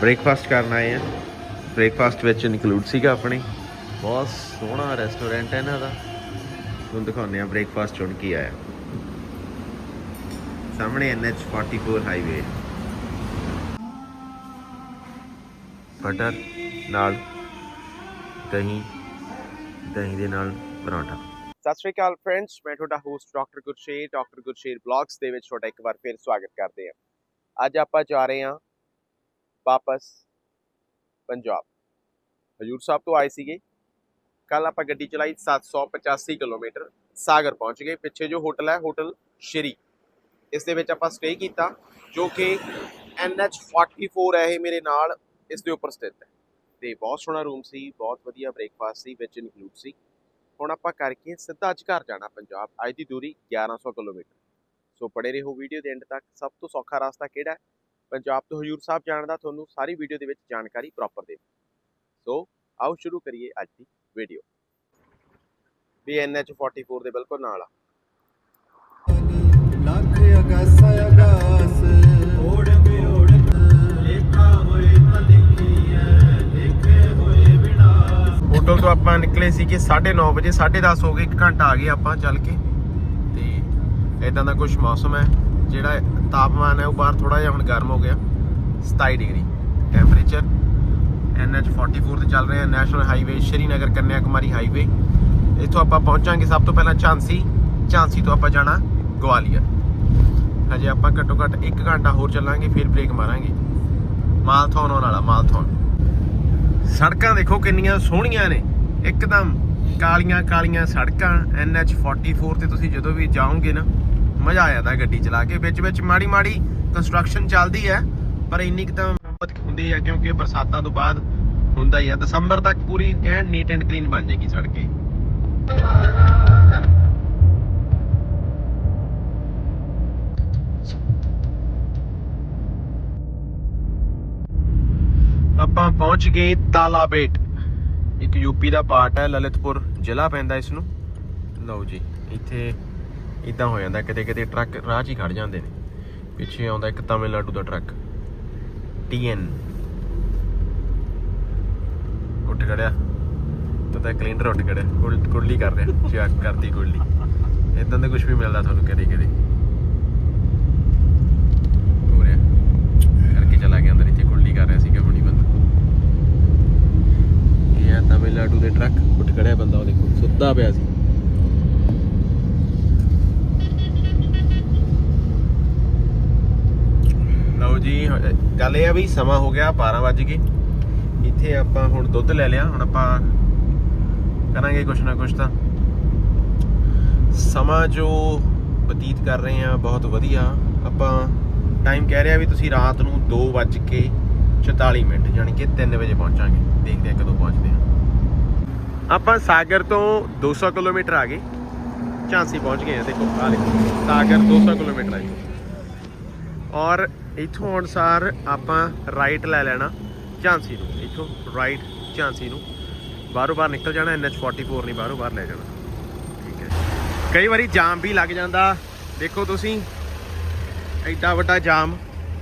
Breakfast ਕਰਨ ਆਏ ਆ। ਬ੍ਰੇਕਫਾਸਟ ਵਿੱਚ ਇਨਕਲੂਡ ਸੀਗਾ ਆਪਣੇ। ਬਹੁਤ ਸੋਹਣਾ ਰੈਸਟੋਰੈਂਟ ਹੈ ਇਹਨਾਂ ਦਾ। ਤੁਹਾਨੂੰ ਦਿਖਾਉਂਦੇ ਆ ਬ੍ਰੇਕਫਾਸਟ ਚੁਣ ਕੀ ਆਇਆ। ਸਾਹਮਣੇ NH44 ਹਾਈਵੇ ਬਟਰ ਨਾਲ ਦਹੀਂ ਦਹੀਂ ਦੇ ਨਾਲ ਪਰਾਂਠਾ। ਸਤਿ ਸ਼੍ਰੀ ਅਕਾਲ ਫਰੈਂਡਸ ਮੈਂ ਤੁਹਾਡਾ host doctor Gursher doctor Gursher blogs ਦੇ ਵਿੱਚ ਤੁਹਾਡਾ ਇੱਕ ਵਾਰ ਫਿਰ ਸਵਾਗਤ ਕਰਦੇ ਹਾਂ। ਅੱਜ ਆਪਾਂ ਜਾ ਰਹੇ ਹਾਂ ਵਾਪਸ ਪੰਜਾਬ। ਹਜੂਰ ਸਾਹਿਬ ਤੋਂ ਆਏ ਸੀਗੇ। ਕੱਲ ਆਪਾਂ ਗੱਡੀ ਚਲਾਈ 785 ਕਿਲੋਮੀਟਰ, ਸਾਗਰ ਪਹੁੰਚ ਗਏ। ਪਿੱਛੇ ਜੋ ਹੋਟਲ ਹੈ, ਹੋਟਲ ਸ਼੍ਰੀ। ਇਸ ਦੇ ਵਿੱਚ ਆਪਾਂ ਸਟੇ ਕੀਤਾ, ਜੋ ਕਿ NH44 ਹੈ ਇਹ ਮੇਰੇ ਨਾਲ, ਇਸ ਦੇ ਉੱਪਰ ਸਥਿਤ ਹੈ। ਤੇ ਬਹੁਤ ਸੋਹਣਾ ਰੂਮ ਸੀ, ਬਹੁਤ ਵਧੀਆ ਬ੍ਰੇਕਫਾਸਟ ਸੀ, ਵਿੱਚ ਇਨਕਲੂਡ ਸੀ। ਹੁਣ ਆਪਾਂ ਕਰਕੇ ਸਿੱਧਾ ਅੱਜ ਘਰ ਜਾਣਾ ਪੰਜਾਬ, ਅੱਜ ਦੀ ਦੂਰੀ 1100 ਕਿਲੋਮੀਟਰ। ਸੋ ਪੜੇ ਰਹੋ ਵੀਡੀਓ ਦੇ ਐਂਡ ਤੱਕ। ਸਭ ਤੋਂ ਸੌਖਾ ਰਸਤਾ ਕਿਹੜਾ ਹੈ? ਪੰਜਾਬ ਤੋਂ ਹਜੂਰ ਸਾਹਿਬ ਜਾਣ ਦਾ ਤੁਹਾਨੂੰ ਸਾਰੀ ਵੀਡੀਓ ਦੇ ਵਿੱਚ ਜਾਣਕਾਰੀ ਪ੍ਰੋਪਰ ਦੇ ਸੋ ਆਓ ਸ਼ੁਰੂ ਕਰੀਏ ਅੱਜ ਦੀ ਵੀਡੀਓ ਵੀ NH44 ਦੇ ਬਿਲਕੁਲ ਨਾਲ ਆ। ਲੱਖ ਅਗਾਸਾ ਅਗਾਸ ਓੜਕ ਓੜਕ ਲੇਖਾ ਹੋਏ ਤਾਂ ਲਿਖੀ ਐ ਲਿਖੇ ਹੋਏ ਵਿਨਾਸ਼ ਹੋਟਲ ਤੋਂ ਆਪਾਂ ਨਿਕਲੇ ਸੀ ਕਿ 9:30 ਵਜੇ 10:30 ਹੋ ਗਏ 1 ਘੰਟਾ ਆ ਗਏ ਆਪਾਂ ਚੱਲ ਕੇ। ਤੇ ਇਦਾਂ ਦਾ ਕੁਝ ਮੌਸਮ ਹੈ। ਜਿਹੜਾ ਤਾਪਮਾਨ ਹੈ ਉਹ ਬਾਹਰ ਥੋੜਾ ਜਿਹਾ ਹੁਣ ਗਰਮ ਹੋ ਗਿਆ 27 ਡਿਗਰੀ। ਟੈਂਪਰੇਚਰ NH44 ਤੇ ਚੱਲ ਰਹੇ ਹਾਂ national highway Srinagar Kanya Kumari highway ਇੱਥੋਂ ਆਪਾਂ ਪਹੁੰਚਾਂਗੇ ਸਭ ਤੋਂ ਪਹਿਲਾਂ ਝਾਂਸੀ। ਝਾਂਸੀ ਤੋਂ ਆਪਾਂ ਜਾਣਾ ਗਵਾਲੀਅਰ। ਹਜੇ ਆਪਾਂ ਘੱਟੋ ਘੱਟ 1 ਘੰਟਾ ਹੋਰ ਚੱਲਾਂਗੇ, ਫਿਰ ਬ੍ਰੇਕ ਮਾਰਾਂਗੇ। ਮਾਲਥੌਨ ਆਉਣ ਵਾਲਾ, ਮਾਲਥੌਨ। ਸੜਕਾਂ ਦੇਖੋ ਕਿੰਨੀਆਂ ਸੋਹਣੀਆਂ ਨੇ। ਇੱਕਦਮ ਕਾਲੀਆਂ ਕਾਲੀਆਂ ਸੜਕਾਂ NH44 ਤੇ ਤੁਸੀਂ ਜਦੋਂ ਵੀ ਜਾਓਗੇ ਨਾ ਮਜ਼ਾ ਆ ਜਾਂਦਾ ਗੱਡੀ ਚਲਾ ਕੇ, ਵਿੱਚ ਵਿੱਚ ਮਾੜੀ ਮਾੜੀ ਕੰਸਟਰਕਸ਼ਨ ਚੱਲਦੀ ਹੈ, ਪਰ ਇੰਨੀ ਕੁ ਤਾਂ ਮੁਹੱਬਤ ਹੁੰਦੀ ਹੈ ਕਿਉਂਕਿ ਬਰਸਾਤਾਂ ਤੋਂ ਬਾਅਦ ਹੁੰਦਾ ਹੀ ਹੈ, ਦਸੰਬਰ ਤੱਕ ਪੂਰੀ ਕਹਿਣ ਨੀਟ ਐਂਡ ਕਲੀਨ ਬਣ ਜਾਏਗੀ ਸੜਕੇ। ਆਪਾਂ ਪਹੁੰਚ ਗਏ ਤਾਲਾਬੇਟ। ਇੱਕ ਯੂਪੀ ਦਾ ਪਾਰਟ ਹੈ, ਲਲਿਤਪੁਰ ਜ਼ਿਲ੍ਹਾ ਪੈਂਦਾ ਇਸ ਨੂੰ। ਲਓ ਜੀ, ਇੱਥੇ ਇਦਾਂ ਹੋ ਜਾਂਦਾ, ਕਿਤੇ ਕਿਤੇ ਟਰੱਕ ਰਾਹ 'ਚ ਹੀ ਖੜ ਜਾਂਦੇ ਨੇ। ਪਿੱਛੇ ਆਉਂਦਾ ਇੱਕ ਤਾਮਿਲਨਾਡੂ ਦਾ ਟਰੱਕ। TN ਉੱਠ ਖੜਿਆ। ਤਾਂ ਤਾਂ ਉੱਠ ਖੜਿਆ। ਕੁਲ- ਕੁਰਲੀ ਕਰ ਰਿਹਾ। ਚੈੱਕ ਕਰਦੀ ਕੁੱਲੀ ਇਦਾਂ ਦਾ ਕੁਝ ਵੀ ਮਿਲਦਾ ਤੁਹਾਨੂੰ ਕਦੇ ਕਦੇ। ਹੋ ਰਿਹਾ। ਕਰਕੇ ਚਲਾ ਗਿਆ ਅੰਦਰ, ਇੱਥੇ ਕੁਰਲੀ ਕਰ ਰਿਹਾ ਸੀਗਾ ਹੁਣੀ ਬੰਦਾ। ਇਹ ਆ ਤਾਮਿਲਨਾਡੂ ਦੇ ਟਰੱਕ। ਉੱਠ ਖੜਿਆ ਬੰਦਾ ਉਹ ਦੇਖੋ ਸੁੱਤਾ ਪਿਆ ਸੀ। ਜੀ ਗੱਲ ਇਹ ਆ ਵੀ ਸਮਾਂ ਹੋ ਗਿਆ 12 ਵੱਜ ਗਏ। ਇੱਥੇ ਆਪਾਂ ਹੁਣ ਦੁੱਧ ਲੈ ਲਿਆ, ਹੁਣ ਆਪਾਂ ਕਰਾਂਗੇ ਕੁਛ ਨਾ ਕੁਛ ਤਾਂ। ਸਮਾਂ ਜੋ ਬਤੀਤ ਕਰ ਰਹੇ ਆ ਬਹੁਤ ਵਧੀਆ। ਆਪਾਂ ਟਾਈਮ ਕਹਿ ਰਿਹਾ ਵੀ ਤੁਸੀਂ ਰਾਤ ਨੂੰ 2 ਵੱਜ ਕੇ 44 ਮਿੰਟ ਯਾਨੀ ਕਿ 3 ਵਜੇ ਪਹੁੰਚਾਂਗੇ। ਦੇਖਦੇ ਆ ਕਦੋਂ ਪਹੁੰਚਦੇ ਆ ਆਪਾਂ ਸਾਗਰ ਤੋਂ 200 ਕਿਲੋਮੀਟਰ ਆ ਗਏ। ਝਾਂਸੀ ਪਹੁੰਚ ਗਏ ਆ ਦੇਖੋ ਆ ਲੈ ਸਾਗਰ 200 ਕਿਲੋਮੀਟਰ ਆ ਜੀ। ਔਰ ਇੱਥੋਂ ਅਨਸਾਰ ਆਪਾਂ ਰਾਈਟ ਲੈ ਲੈਣਾ ਝਾਂਸੀ ਨੂੰ। ਇੱਥੋਂ ਰਾਈਟ ਝਾਂਸੀ ਨੂੰ। ਬਾਹਰੋਂ ਬਾਹਰ ਨਿਕਲ ਜਾਣਾ NH44 ਨਹੀਂ ਬਾਹਰੋਂ ਬਾਹਰ ਲੈ ਜਾਣਾ। ਠੀਕ ਹੈ। ਕਈ ਵਾਰੀ ਜਾਮ ਵੀ ਲੱਗ ਜਾਂਦਾ। ਦੇਖੋ ਤੁਸੀਂ, ਐਡਾ ਵੱਡਾ ਜਾਮ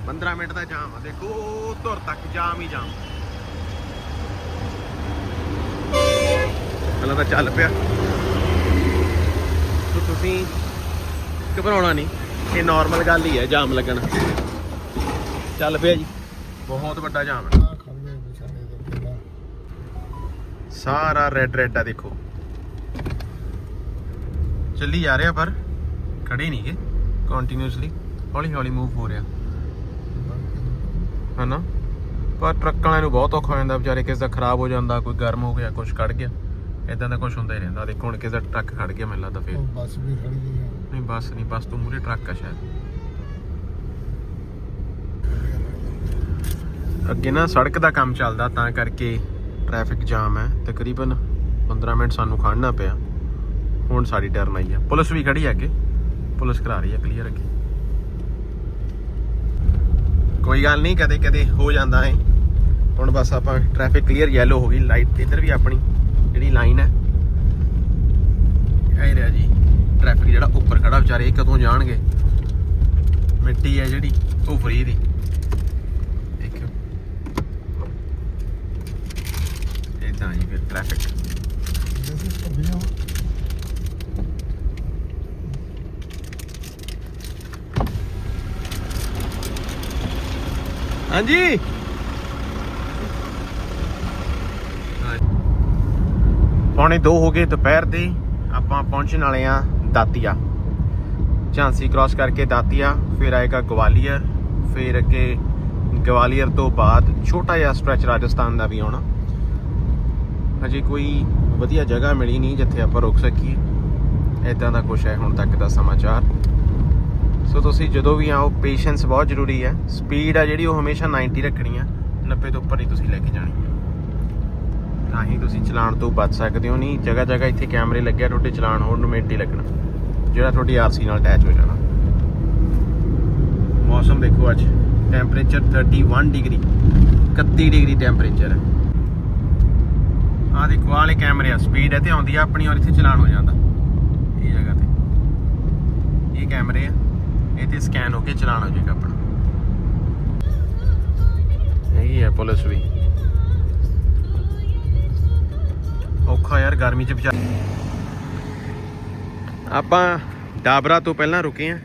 15 ਮਿੰਟ ਦਾ ਜਾਮ ਆ। ਦੇਖੋ ਉਹ ਧੁਰ ਤੱਕ ਜਾਮ ਹੀ ਜਾਮ। ਪਹਿਲਾਂ ਤਾਂ ਚੱਲ ਪਿਆ। ਤੁਸੀਂ ਘਬਰਾਉਣਾ ਨਹੀਂ। ਇਹ ਨਾਰਮਲ ਗੱਲ ਹੀ ਹੈ, ਜਾਮ ਲੱਗਣਾ। ਚੱਲ ਪਿਆ ਜੀ। ਬਹੁਤ ਵੱਡਾ ਜਾਮ ਹੈ। ਸਾਰਾ ਰੈੱਡ ਰੈੱਡ ਆ ਦੇਖੋ। ਚੱਲੀ ਜਾ ਰਿਹਾ ਪਰ ਖੜੇ ਨਹੀਂਗੇ ਕੰਟੀਨਿਊਸਲੀ ਹੌਲੀ ਹੌਲੀ ਮੂਵ ਹੋ ਰਿਹਾ। ਹਨਾ? ਪਰ ਟਰੱਕ ਵਾਲਿਆਂ ਨੂੰ ਬਹੁਤ ਔਖਾ ਹੋ ਜਾਂਦਾ ਵਿਚਾਰੇ ਕਿਸ ਦਾ ਖਰਾਬ ਹੋ ਜਾਂਦਾ ਕੋਈ ਗਰਮ ਹੋ ਗਿਆ ਕੁਝ ਕੱਢ ਗਿਆ। ਇਦਾਂ ਦਾ ਕੁਝ ਹੁੰਦਾ ਹੀ ਰਹਿੰਦਾ। ਦੇਖੋ ਹੁਣ ਕਿਸ ਦਾ ਟਰੱਕ ਖੜ ਗਿਆ ਮੈਨੂੰ ਲੱਗਦਾ ਫੇਰ। ਬੱਸ ਵੀ ਖੜੀ ਗਈ ਨਹੀਂ ਬੱਸ ਨਹੀਂ ਬੱਸ ਤੋਂ ਮੂਰੇ ਟਰੱਕ ਆ ਸ਼ਾਇਦ। ਅੱਗੇ ਨਾ ਸੜਕ ਦਾ ਕੰਮ ਚੱਲਦਾ ਤਾਂ ਕਰਕੇ ਟ੍ਰੈਫਿਕ ਜਾਮ ਹੈ। ਤਕਰੀਬਨ 15 ਮਿੰਟ ਸਾਨੂੰ ਖੜਨਾ ਪਿਆ। ਹੁਣ ਸਾਡੀ ਟਰਨ ਆਈ ਆ ਪੁਲਿਸ ਵੀ ਖੜੀ ਹੈ ਅੱਗੇ। ਪੁਲਿਸ ਕਰਾ ਰਹੀ ਹੈ ਕਲੀਅਰ ਅੱਗੇ। ਕੋਈ ਗੱਲ ਨਹੀਂ, ਕਦੇ ਕਦੇ ਹੋ ਜਾਂਦਾ ਹੈ। ਹੁਣ ਬਸ ਆਪਾਂ ਟ੍ਰੈਫਿਕ ਕਲੀਅਰ ਯੈਲੋ ਹੋ ਗਈ ਲਾਈਟ ਇੱਧਰ ਵੀ ਆਪਣੀ ਜਿਹੜੀ ਲਾਈਨ ਹੈ। ਇਹ ਰਿਹਾ ਜੀ ਟ੍ਰੈਫਿਕ ਜਿਹੜਾ ਉੱਪਰ ਖੜਾ ਵਿਚਾਰੇ, ਇਹ ਕਦੋਂ ਜਾਣਗੇ? ਮਿੱਟੀ ਹੈ ਜਿਹੜੀ, ਉਹ ਫਰੀ ਦੀ। ਚ ਆ ਜੀ ਫਿਰ ਟ੍ਰੈਫਿਕ ਹਾਂਜੀ। ਪੌਣੇ 2 ਹੋ ਗਏ ਦੁਪਹਿਰ ਦੇ, ਆਪਾਂ ਪਹੁੰਚਣ ਵਾਲੇ ਆ ਦਾਤੀਆ। ਝਾਂਸੀ ਕ੍ਰਾਸ ਕਰਕੇ ਦਾਤੀਆ, ਫਿਰ ਆਏਗਾ ਗਵਾਲੀਅਰ, ਫਿਰ ਅੱਗੇ ਗਵਾਲੀਅਰ ਤੋਂ ਬਾਅਦ ਛੋਟਾ ਜਿਹਾ ਸਟ੍ਰੈਚ ਰਾਜਸਥਾਨ ਦਾ ਵੀ ਆਉਣਾ। ਹਜੇ ਕੋਈ ਵਧੀਆ ਜਗ੍ਹਾ ਮਿਲੀ ਨਹੀਂ ਜਿੱਥੇ ਆਪਾਂ ਰੁਕ ਸਕੀਏ। ਇਦਾਂ ਦਾ ਕੁਝ ਹੈ ਹੁਣ ਤੱਕ ਦਾ ਸਮਾਚਾਰ। ਸੋ ਤੁਸੀਂ ਜਦੋਂ ਵੀ ਆਓ ਪੇਸ਼ੈਂਸ ਬਹੁਤ ਜ਼ਰੂਰੀ ਹੈ। ਸਪੀਡ ਆ ਜਿਹੜੀ ਉਹ ਹਮੇਸ਼ਾ 90 ਰੱਖਣੀ ਆ। 90 ਤੋਂ ਉੱਪਰ ਹੀ ਤੁਸੀਂ ਲੈ ਕੇ ਜਾਣੀ ਹੈ ਤਾਂ ਹੀ ਤੁਸੀਂ ਚਲਾਨ ਤੋਂ ਬਚ ਸਕਦੇ ਹੋ ਨਹੀਂ। ਜਗ੍ਹਾ ਜਗ੍ਹਾ ਇੱਥੇ ਕੈਮਰੇ ਲੱਗਿਆ ਤੁਹਾਡੇ ਚਲਾਨ ਹੋਣ ਨੂੰ ਮਿੰਟ ਹੀ ਲੱਗਣਾ ਜਿਹੜਾ ਤੁਹਾਡੀ ਆਰਸੀ ਨਾਲ ਅਟੈਚ ਹੋ ਜਾਣਾ। ਮੌਸਮ ਦੇਖੋ ਅੱਜ। ਟੈਂਪਰੇਚਰ 31 ਡਿਗਰੀ 31 ਡਿਗਰੀ ਟੈਂਪਰੇਚਰ ਹੈ। ਆਹ ਦੇਖੋ, ਆਹ ਵਾਲੇ ਕੈਮਰੇ ਆ ਸਪੀਡ ਇੱਥੇ ਆਉਂਦੀ ਆ ਆਪਣੀ ਔਰ ਇੱਥੇ ਚਲਾਨ ਹੋ ਜਾਂਦਾ। ਇਹ ਜਗ੍ਹਾ ਤੇ। ਇਹ ਕੈਮਰੇ ਆ, ਇਹ ਇੱਥੇ ਸਕੈਨ ਹੋ ਕੇ ਚਲਾਨ ਹੋ ਜਾਏਗਾ ਆਪਣਾ। ਇਹੀ ਹੈ ਪੁਲਿਸ ਵੀ। ਔਖਾ ਯਾਰ, ਗਰਮੀ ਚ ਵਿਚਾਰ ਆਪਾਂ ਡਾਬਰਾ ਤੋਂ ਪਹਿਲਾਂ ਰੁਕੇ ਆ,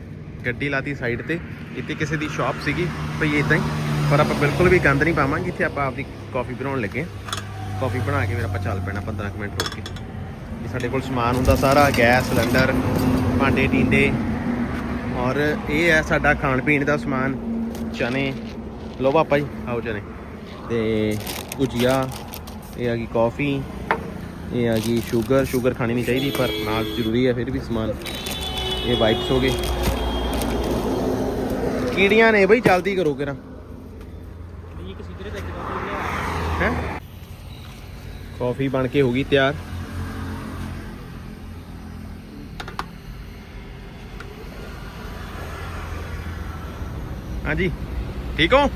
ਗੱਡੀ ਲਾਤੀ ਸਾਈਡ ਤੇ। ਇੱਥੇ ਕਿਸੇ ਦੀ ਸ਼ਾਪ ਸੀਗੀ, ਭਈ ਇਦਾਂ ਹੀ। ਪਰ ਆਪਾਂ ਬਿਲਕੁਲ ਵੀ ਗੰਦ ਨਹੀਂ ਪਾਵਾਂਗੇ, ਇੱਥੇ ਆਪਾਂ ਆਪਦੀ ਕਾਫੀ ਬਣਾਉਣ ਲੱਗੇ ਕਾਫੀ ਬਣਾ ਕੇ ਫਿਰ ਆਪਾਂ ਚੱਲ ਪੈਣਾ 15 ਕੁ ਮਿੰਟ ਰੁਕ ਕੇ। ਇਹ ਸਾਡੇ ਕੋਲ ਸਮਾਨ ਹੁੰਦਾ ਸਾਰਾ, ਗੈਸ, ਸਿਲੰਡਰ, ਭਾਂਡੇ, ਟੀਂਡੇ। ਔਰ ਇਹ ਹੈ ਸਾਡਾ ਖਾਣ ਪੀਣ ਦਾ ਸਮਾਨ, ਚਨੇ। ਲੋ ਪਾਪਾ ਜੀ, ਆਓ ਚਨੇ। ਤੇ ਭੁਜੀਆ ਇਹ ਆ ਗਈ ਕਾਫੀ ਇਹ ਆ ਗਈ ਸ਼ੂਗਰ ਸ਼ੂਗਰ ਖਾਣੀ ਨਹੀਂ ਚਾਹੀਦੀ, ਪਰ ਨਾਲ ਜ਼ਰੂਰੀ ਹੈ ਫਿਰ ਵੀ ਸਮਾਨ। ਇਹ ਵਾਈਪਸ ਹੋ ਗਏ। ਕੀੜੀਆਂ ਨੇ ਬਈ, ਜਲਦੀ ਕਰੋ ਕਿਰਾ ਹੈ ਕਾਫੀ ਬਣ ਕੇ ਹੋ ਗਈ ਤਿਆਰ। ਹਾਂਜੀ, ਠੀਕ ਹੋ?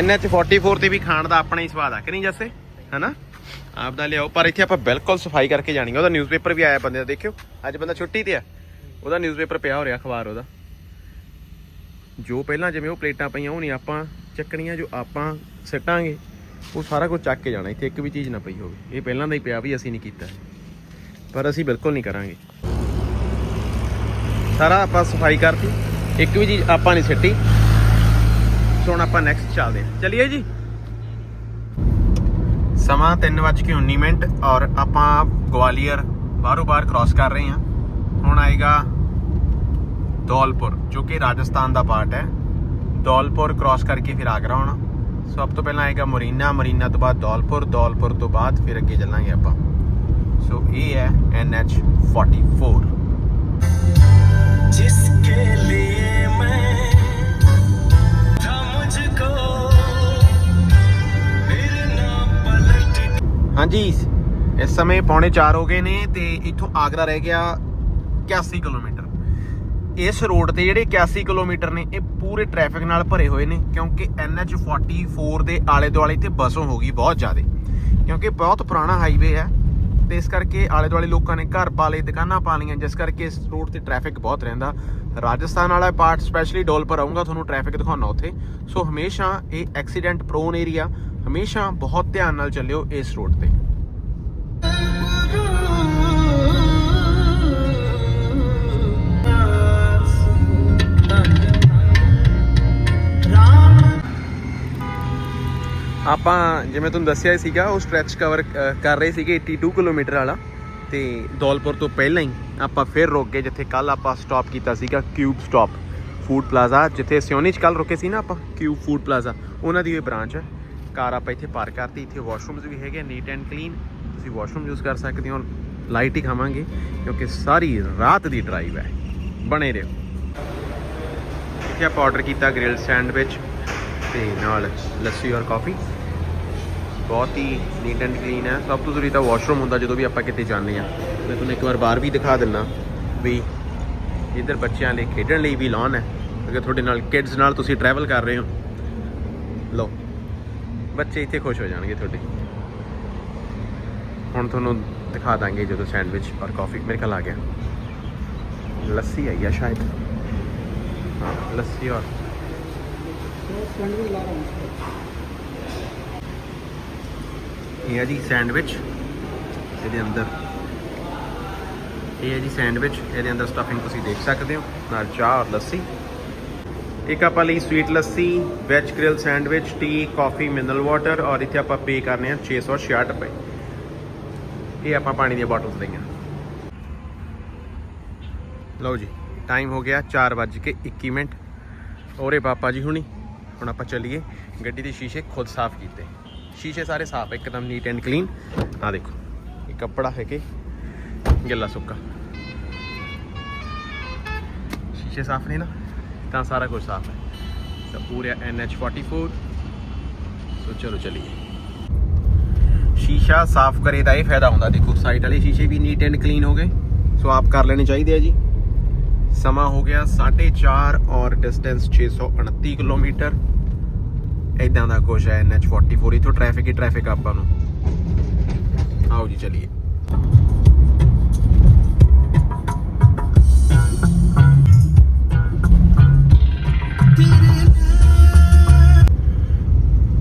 NH 44 ਤੇ ਵੀ ਖਾਣ ਦਾ ਆਪਣਾ ਹੀ ਸਵਾਦ ਆ, ਕਿ ਨਹੀਂ ਜੱਸੇ? ਹੈਨਾ? ਆਪ ਦਾ ਲਿਆਓ, ਪਰ ਇੱਥੇ ਆਪਾਂ ਬਿਲਕੁਲ ਸਫ਼ਾਈ ਕਰਕੇ ਜਾਣੀ ਆ। ਉਹਦਾ ਨਿਊਜ਼ਪੇਪਰ ਵੀ ਆਇਆ ਬੰਦੇ ਦਾ, ਦੇਖਿਓ। ਅੱਜ ਬੰਦਾ ਛੁੱਟੀ ਤੇ ਆ। ਉਹਦਾ ਨਿਊਜ਼ਪੇਪਰ ਪਿਆ ਹੋ ਰਿਹਾ, ਅਖਬਾਰ ਉਹਦਾ। ਜੋ ਪਹਿਲਾਂ ਜਿਵੇਂ ਉਹ ਪਲੇਟਾਂ ਪਈਆਂ, ਉਹ ਨਹੀਂ ਆਪਾਂ ਚੱਕਣੀਆਂ, ਜੋ ਆਪਾਂ ਸਿੱਟਾਂਗੇ, ਉਹ ਸਾਰਾ ਕੁਝ ਚੱਕ ਕੇ ਜਾਣਾ, ਇੱਥੇ ਇੱਕ ਵੀ ਚੀਜ਼ ਨਾ ਪਈ ਹੋਵੇ। ਇਹ ਪਹਿਲਾਂ ਦਾ ਹੀ ਪਿਆ ਵੀ ਅਸੀਂ ਨਹੀਂ ਕੀਤਾ। ਪਰ ਅਸੀਂ ਬਿਲਕੁਲ ਨਹੀਂ ਕਰਾਂਗੇ। ਸਾਰਾ ਆਪਾਂ ਸਫ਼ਾਈ ਕਰਤੀ, ਇੱਕ ਵੀ ਚੀਜ਼ ਆਪਾਂ ਨਹੀਂ ਸਿੱਟੀ। ਸੋ ਹੁਣ ਆਪਾਂ ਨੈਕਸਟ ਚੱਲਦੇ ਹਾਂ। ਚਲਿਏ ਜੀ। ਸਮਾਂ 3:19 ਮਿੰਟ ਔਰ ਆਪਾਂ ਗਵਾਲੀਅਰ ਬਾਹਰੋਂ ਬਾਹਰ ਕ੍ਰਾਸ ਕਰ ਰਹੇ ਹਾਂ। ਹੁਣ ਆਏਗਾ ਦੌਲਪੁਰ ਜੋ ਕਿ ਰਾਜਸਥਾਨ ਦਾ ਪਾਰਟ ਹੈ ਦੌਲਪੁਰ ਕ੍ਰਾਸ ਕਰਕੇ ਫਿਰ ਆਗਰਾ ਆਉਣਾ ਸੋ ਸਭ ਤੋਂ ਪਹਿਲਾਂ ਆਏਗਾ ਮਰੀਨਾ ਮਰੀਨਾ ਤੋਂ ਬਾਅਦ ਦੌਲਪੁਰ ਦੌਲਪੁਰ ਤੋਂ ਬਾਅਦ ਫਿਰ ਅੱਗੇ ਚੱਲਾਂਗੇ ਆਪਾਂ ਸੋ ਇਹ ਹੈ NH 44 जिसके लिए मैं था मुझको फिर ना पलट ਹਾਂਜੀ ਇਸ ਸਮੇਂ ਪੌਣੇ 4 ਹੋ ਗਏ ਨੇ ਤੇ ਇੱਥੋਂ ਆਗਰਾ ਰਹਿ ਗਿਆ 81 ਕਿਲੋਮੀਟਰ ਇਸ ਰੋਡ ਤੇ ਜਿਹੜੇ 81 ਕਿਲੋਮੀਟਰ ਨੇ, ਇਹ ਪੂਰੇ ਟ੍ਰੈਫਿਕ ਨਾਲ ਭਰੇ ਹੋਏ ਨੇ, ਕਿਉਂਕਿ NH 44 ਦੇ ਆਲੇ ਦੁਆਲੇ ਤੇ ਬੱਸੋਂ ਹੋ ਗਈ ਬਹੁਤ ਜ਼ਿਆਦਾ, ਕਿਉਂਕਿ ਬਹੁਤ ਪੁਰਾਣਾ ਹਾਈਵੇ ਹੈ ਤੇ ਇਸ ਕਰਕੇ ਆਲੇ ਦੁਆਲੇ ਲੋਕਾਂ ਨੇ ਘਰ ਪਾ ਲਏ, ਦੁਕਾਨਾਂ ਪਾ ਲਈਆਂ, ਜਿਸ ਕਰਕੇ ਇਸ ਰੋਡ ਤੇ ਟ੍ਰੈਫਿਕ ਬਹੁਤ ਰਹਿੰਦਾ। ਰਾਜਸਥਾਨ ਵਾਲਾ ਪਾਰਟ ਸਪੈਸ਼ਲੀ ਡੋਲਪਰ ਆਉਂਗਾ ਤੁਹਾਨੂੰ ਟ੍ਰੈਫਿਕ ਦਿਖਾਉਣਾ ਉੱਥੇ। ਸੋ ਹਮੇਸ਼ਾ ਇਹ ਐਕਸੀਡੈਂਟ ਪ੍ਰੋਨ ਏਰੀਆ ਹਮੇਸ਼ਾ ਬਹੁਤ ਧਿਆਨ ਨਾਲ ਚੱਲਿਓ ਇਸ ਰੋਡ ਤੇ। ਆਪਾਂ ਜਿਵੇਂ ਤੁਹਾਨੂੰ ਦੱਸਿਆ ਹੀ ਸੀਗਾ, ਉਹ ਸਟ੍ਰੈਚ ਕਵਰ ਕਰ ਰਹੇ ਸੀਗੇ 82 ਕਿਲੋਮੀਟਰ ਵਾਲਾ। ਤੇ ਦੌਲਪੁਰ ਤੋਂ ਪਹਿਲਾਂ ਹੀ ਆਪਾਂ ਫਿਰ ਰੁਕ ਗਏ, ਜਿੱਥੇ ਕੱਲ ਆਪਾਂ ਸਟਾਪ ਕੀਤਾ ਸੀਗਾ ਕਿਊਬ ਸਟਾਪ ਫੂਡ ਪਲਾਜ਼ਾ ਜਿੱਥੇ ਸਿਓਨੀ ਚ ਕੱਲ ਰੁਕੇ ਸੀ ਨਾ ਆਪਾਂ ਕਿਊਬ ਫੂਡ ਪਲਾਜ਼ਾ ਉਹਨਾਂ ਦੀ ਇਹ ਬ੍ਰਾਂਚ ਹੈ। ਕਾਰ ਆਪਾਂ ਇੱਥੇ ਪਾਰਕ ਕਰਤੀ, ਇੱਥੇ ਵਾਸ਼ਰੂਮਸ ਵੀ ਹੈਗੇ ਨੀਟ ਐਂਡ ਕਲੀਨ ਤੁਸੀਂ ਵਾਸ਼ਰੂਮ ਯੂਜ਼ ਕਰ ਸਕਦੇ ਹੋ ਲਾਈਟ ਹੀ ਖਾਵਾਂਗੇ, ਕਿਉਂਕਿ ਸਾਰੀ ਰਾਤ ਦੀ ਡਰਾਈਵ ਹੈ। ਬਣੇ ਰਹੋ। ਇੱਥੇ ਆਪਾਂ ਆਰਡਰ ਕੀਤਾ ਗ੍ਰਿਲ ਸੈਂਡਵਿਚ ਤੇ ਨਾਲ ਲੱਸੀ ਔਰ ਕਾਫੀ ਬਹੁਤ ਹੀ ਨੀਟ ਐਂਡ ਕਲੀਨ ਹੈ। ਸਭ ਤੋਂ ਜ਼ਰੂਰੀ ਤਾਂ ਵਾਸ਼ਰੂਮ ਹੁੰਦਾ ਜਦੋਂ ਵੀ ਆਪਾਂ ਕਿਤੇ ਜਾਂਦੇ ਆ ਮੈਂ ਤੁਹਾਨੂੰ ਇੱਕ ਵਾਰ ਬਾਹਰ ਵੀ ਦਿਖਾ ਦਿੰਨਾ ਵੀ ਇੱਧਰ ਬੱਚਿਆਂ ਲਈ ਖੇਡਣ ਲਈ ਵੀ ਲਾਨ ਹੈ। ਅਗਰ ਤੁਹਾਡੇ ਨਾਲ ਕਿਡਸ ਨਾਲ ਤੁਸੀਂ ਟਰੈਵਲ ਕਰ ਰਹੇ ਹੋ, ਲਓ, ਬੱਚੇ ਇੱਥੇ ਖੁਸ਼ ਹੋ ਜਾਣਗੇ ਤੁਹਾਡੇ। ਹੁਣ ਤੁਹਾਨੂੰ ਦਿਖਾ ਦਾਂਗੇ ਜਦੋਂ ਸੈਂਡਵਿਚ ਔਰ ਕਾਫੀ ਮੇਰੇ ਖਿਆਲ ਆ ਗਿਆ। ਲੱਸੀ ਆਈ ਆ ਸ਼ਾਇਦ। ਹਾਂ, ਲੱਸੀ ਔਰ ਇਹ ਹੈ ਜੀ ਸੈਂਡਵਿਚ, ਇਹਦੇ ਅੰਦਰ। ਇਹ ਹੈ ਜੀ ਸੈਂਡਵਿਚ, ਇਹਦੇ ਅੰਦਰ ਸਟਫਿੰਗ ਤੁਸੀਂ ਦੇਖ ਸਕਦੇ ਹੋ, ਨਾਲ ਚਾਹ ਔਰ ਲੱਸੀ। ਇੱਕ ਆਪਾਂ ਲਈ sweet lassi veg grill sandwich tea coffee mineral water ਔਰ ਇੱਥੇ ਆਪਾਂ ਪੇ ਕਰਨੇ ਆ 666 ਰੁਪਏ। ਇਹ ਆਪਾਂ ਪਾਣੀ ਦੀਆਂ ਬੋਟਲਸ ਲਈਆਂ। ਲਓ ਜੀ ਟਾਈਮ ਹੋ ਗਿਆ 4:21 ਮਿੰਟ। ਔਰੇ ਪਾਪਾ ਜੀ ਹੁਣੀ, ਹੁਣ ਆਪਾਂ ਚੱਲੀਏ। ਗੱਡੀ ਦੇ ਸ਼ੀਸ਼ੇ ਖੁਦ ਸਾਫ਼ ਕੀਤੇ। ਸ਼ੀਸ਼ੇ ਸਾਰੇ ਸਾਫ਼ ਹੈ ਇੱਕਦਮ ਨੀਟ ਐਂਡ ਕਲੀਨ ਆ ਦੇਖੋ, ਇਹ ਕੱਪੜਾ ਹੈ ਕਿ ਗਿੱਲਾ ਸੁੱਕਾ। ਸ਼ੀਸ਼ੇ ਸਾਫ਼ ਨੇ ਨਾ, ਤਾਂ ਸਾਰਾ ਕੁਝ ਸਾਫ਼ ਹੈ। ਤਾਂ ਪੂਰੇ NH44 ਸੋ ਚਲੋ ਚਲੀਏ। ਸ਼ੀਸ਼ਾ ਸਾਫ਼ ਕਰੇ ਦਾ ਇਹ ਫਾਇਦਾ ਹੁੰਦਾ। ਦੇਖੋ ਸਾਈਡ ਵਾਲੇ ਸ਼ੀਸ਼ੇ ਵੀ ਨੀਟ ਐਂਡ ਕਲੀਨ ਹੋ ਗਏ। ਸੋ ਆਪ ਕਰ ਲੈਣੇ ਚਾਹੀਦੇ ਆ ਜੀ। ਸਮਾਂ ਹੋ ਗਿਆ 4:30 ਔਰ ਡਿਸਟੈਂਸ 629 ਕਿਲੋਮੀਟਰ। ਇਦਾਂ ਦਾ ਕੁਛ ਹੈ NH44 ਇਥੋਂ ਟ੍ਰੈਫਿਕ ਹੀ ਟ੍ਰੈਫਿਕ ਆਪਾਂ ਨੂੰ। ਆਓ ਜੀ ਚਲੀਏ।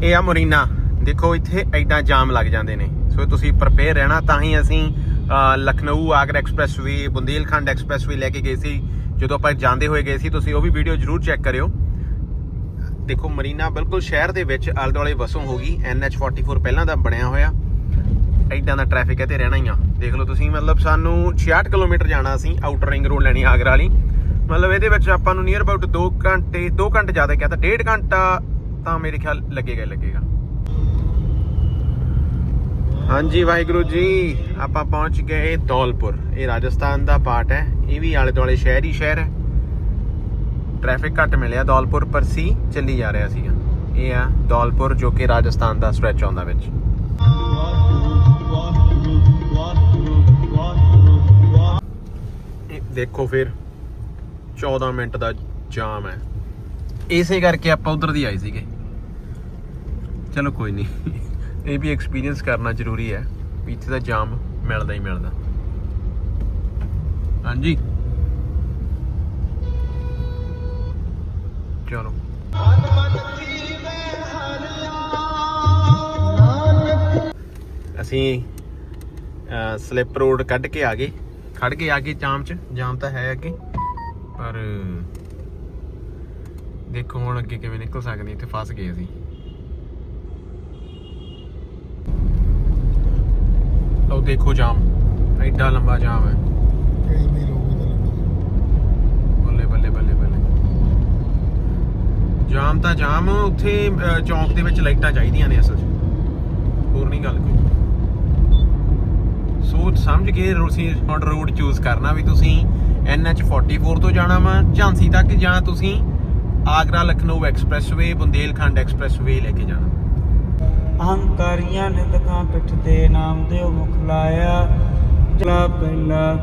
ਇਹ ਆ ਮੋਰੀਨਾ। ਦੇਖੋ, ਇੱਥੇ ਐਡਾ ਜਾਮ ਲੱਗ ਜਾਂਦੇ ਨੇ। ਸੋ ਤੁਸੀਂ ਪ੍ਰਪੇਅਰ ਰਹਿਣਾ, ਤਾਂ ਹੀ ਅਸੀਂ ਲਖਨਊ ਆਗਰਾ ਐਕਸਪ੍ਰੈਸਵੇ ਬੁੰਦੇਲਖੰਡ ਐਕਸਪ੍ਰੈਸਵੇ ਲੈ ਕੇ ਗਏ ਸੀ। ਜਦੋਂ ਆਪਾਂ ਜਾਂਦੇ ਹੋਏ ਗਏ ਸੀ, ਤੁਸੀਂ ਉਹ ਵੀ ਵੀਡੀਓ ਜਰੂਰ ਚੈੱਕ ਕਰਿਓ। ਦੇਖੋ ਮਰੀਨਾ, ਬਿਲਕੁਲ ਸ਼ਹਿਰ ਦੇ ਵਿੱਚ ਆਲੇ ਦੁਆਲੇ ਵਸੋਂ ਹੋ ਗਈ। NH44 ਪਹਿਲਾਂ ਦਾ ਬਣਿਆ ਹੋਇਆ। ਐਡਾ ਦਾ ਟ੍ਰੈਫਿਕ ਹੈ ਤੇ ਰਹਿਣਾ ਹੀ ਆ। ਦੇਖ ਲਓ ਤੁਸੀਂ, ਮਤਲਬ ਸਾਨੂੰ 66 ਕਿਲੋਮੀਟਰ ਜਾਣਾ ਸੀ ਆਊਟਰ ਰਿੰਗ ਰੋਡ ਲੈਣੀ ਆਗਰਾ ਵਾਲੀ। ਮਤਲਬ ਇਹਦੇ ਵਿੱਚ ਆਪਾਂ ਨੂੰ ਨੀਅਰ ਅਬਾਊਟ 2 ਘੰਟੇ 2 ਘੰਟੇ ਜ਼ਿਆਦਾ ਕਿਹਾ ਤਾਂ 1.5 ਘੰਟਾ ਤਾਂ ਮੇਰੇ ਖਿਆਲ ਲੱਗੇਗਾ ਹੀ ਲੱਗੇਗਾ। ਹਾਂਜੀ, ਵਾਹਿਗੁਰੂ ਜੀ, ਆਪਾਂ ਪਹੁੰਚ ਗਏ ਦੌਲਪੁਰ। ਇਹ ਰਾਜਸਥਾਨ ਦਾ ਪਾਰਟ ਹੈ। ਇਹ ਵੀ ਆਲੇ ਦੁਆਲੇ ਸ਼ਹਿਰ ਹੀ ਸ਼ਹਿਰ ਹੈ। ਟ੍ਰੈਫਿਕ ਘੱਟ ਮਿਲਿਆ। ਦੌਲਪੁਰ ਪਰਸੀ ਚੱਲੀ ਜਾ ਰਿਹਾ ਸੀਗਾ। ਇਹ ਆ ਦੌਲਪੁਰ ਜੋ ਕਿ ਰਾਜਸਥਾਨ ਦਾ ਸਟ੍ਰੈਚ ਆਉਂਦਾ ਵਿੱਚ। ਦੇਖੋ ਫਿਰ 14 ਮਿੰਟ ਦਾ ਜਾਮ ਹੈ। ਇਸੇ ਕਰਕੇ ਆਪਾਂ ਉਧਰ ਦੀ ਆਏ ਸੀਗੇ। ਚਲੋ ਕੋਈ ਨਹੀਂ। ਇਹ ਵੀ ਐਕਸਪੀਰੀਅੰਸ ਕਰਨਾ ਜ਼ਰੂਰੀ ਹੈ। ਇੱਥੇ ਦਾ ਜਾਮ ਮਿਲਦਾ ਹੀ ਮਿਲਦਾ। ਹਾਂਜੀ। ਚਲੋ। ਅਸੀਂ ਸਲਿੱਪ ਰੋਡ ਕੱਢ ਕੇ ਆ ਗਏ। ਖੜ ਕੇ ਆ ਗਏ ਜਾਮ ਚ। ਜਾਮ ਤਾਂ ਹੈ ਅੱਗੇ, ਪਰ ਦੇਖੋ ਹੁਣ ਅੱਗੇ ਕਿਵੇਂ ਨਿਕਲ ਸਕਦੇ ਇੱਥੇ ਫਸ ਗਏ ਅਸੀਂ। ਲਓ ਦੇਖੋ ਜਾਮ। ਐਡਾ ਲੰਬਾ ਜਾਮ ਹੈ। ਕਈ ਮੀਲ ਹੋ ਗਏ ਤਾਂ ਬੱਲੇ ਬੱਲੇ ਬੱਲੇ ਬੱਲੇ ਜਾਮ ਤਾਂ ਜਾਮ, ਉੱਥੇ ਚੌਂਕ ਦੇ ਵਿੱਚ ਲਾਈਟਾਂ ਚਾਹੀਦੀਆਂ ਨੇ ਅਸਲ 'ਚ। ਹੋਰ ਨਹੀਂ ਗੱਲ ਕੋਈ। ਸੋਚ ਸਮਝ ਕੇ ਤੁਸੀਂ ਹੁਣ ਰੋਡ ਚੂਜ਼ ਕਰਨਾ ਵੀ ਤੁਸੀਂ NH44 ਤੋਂ ਜਾਣਾ ਵਾ, ਝਾਂਸੀ ਤੱਕ ਜਾਂ ਤੁਸੀਂ ਆਗਰਾ, ਲਖਨਊ ਐਕਸਪ੍ਰੈਸਵੇ ਬੁੰਦੇਲਖੰਡ ਐਕਸਪ੍ਰੈਸਵੇ ਲੈ ਕੇ ਜਾਣਾ। ਅਹੰਕਾਰੀਆਂ ਨੇ ਤਕਾਂ ਪਿੱਠ ਤੇ ਨਾਮਦੇਵ ਮੁਖ ਲਾਇਆ। ਜਲਾ ਪਹਿਲਾ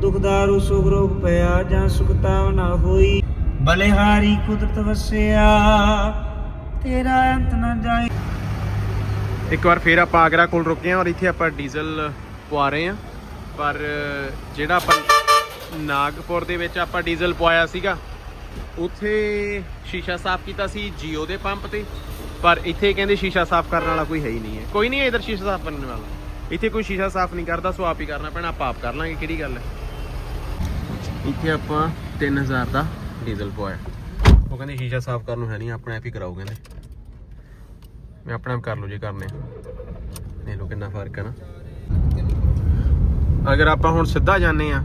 ਦੁਖਦਾਰੂ ਸੁਖ ਰੋਗ ਪਿਆ ਜਾਂ ਸੁਖਤਾ ਨਾ ਹੋਈ। ਬਲਿਹਾਰੀ ਕੁਦਰਤ ਵਸਿਆ, ਤੇਰਾ ਅੰਤ ਨਾ ਜਾਏ। ਇੱਕ ਵਾਰ ਫੇਰ ਆਪਾਂ ਆਗਰਾ ਕੋਲ ਰੁਕੇ ਹਾਂ ਔਰ ਇੱਥੇ ਆਪਾਂ ਡੀਜ਼ਲ ਪਵਾ ਰਹੇ ਹਾਂ। ਪਰ, ਜਿਹੜਾ ਆਪਾਂ ਨਾਗਪੁਰ ਦੇ ਵਿੱਚ ਆਪਾਂ ਡੀਜ਼ਲ ਪਵਾਇਆ ਸੀਗਾ, ਉੱਥੇ ਸ਼ੀਸ਼ਾ ਸਾਫ਼ ਕੀਤਾ ਸੀ ਜੀਓ ਦੇ ਪੰਪ ਤੇ। ਪਰ ਇੱਥੇ ਕਹਿੰਦੇ ਸ਼ੀਸ਼ਾ ਸਾਫ਼ ਕਰਨ ਵਾਲਾ ਕੋਈ ਹੈ ਹੀ ਨਹੀਂ ਹੈ। ਕੋਈ ਨਹੀਂ ਹੈ ਇਧਰ ਸ਼ੀਸ਼ਾ ਸਾਫ਼ ਕਰਨ ਵਾਲਾ। ਇੱਥੇ ਕੋਈ ਸ਼ੀਸ਼ਾ ਸਾਫ਼ ਨਹੀਂ ਕਰਦਾ, ਸੋ ਆਪ ਹੀ ਕਰਨਾ ਪੈਣਾ, ਆਪਾਂ ਆਪ ਕਰ ਲਾਂਗੇ, ਕਿਹੜੀ ਗੱਲ ਹੈ। ਇੱਥੇ ਆਪਾਂ 3000 ਦਾ ਡੀਜ਼ਲ ਪਵਾਇਆ। ਉਹ ਕਹਿੰਦੇ, ਸ਼ੀਸ਼ਾ ਸਾਫ਼ ਕਰਨ ਨੂੰ ਹੈ ਨਹੀਂ, ਆਪਣੇ ਆਪ ਹੀ ਕਰਾਓ, ਕਹਿੰਦੇ। ਮੈਂ ਆਪਣਾ ਆਪ ਕਰ ਲਓ ਜੇ ਕਰਨੇ। ਦੇਖ ਲਓ ਕਿੰਨਾ ਫ਼ਰਕ ਹੈ ਨਾ। ਅਗਰ ਆਪਾਂ ਹੁਣ ਸਿੱਧਾ ਜਾਂਦੇ ਆ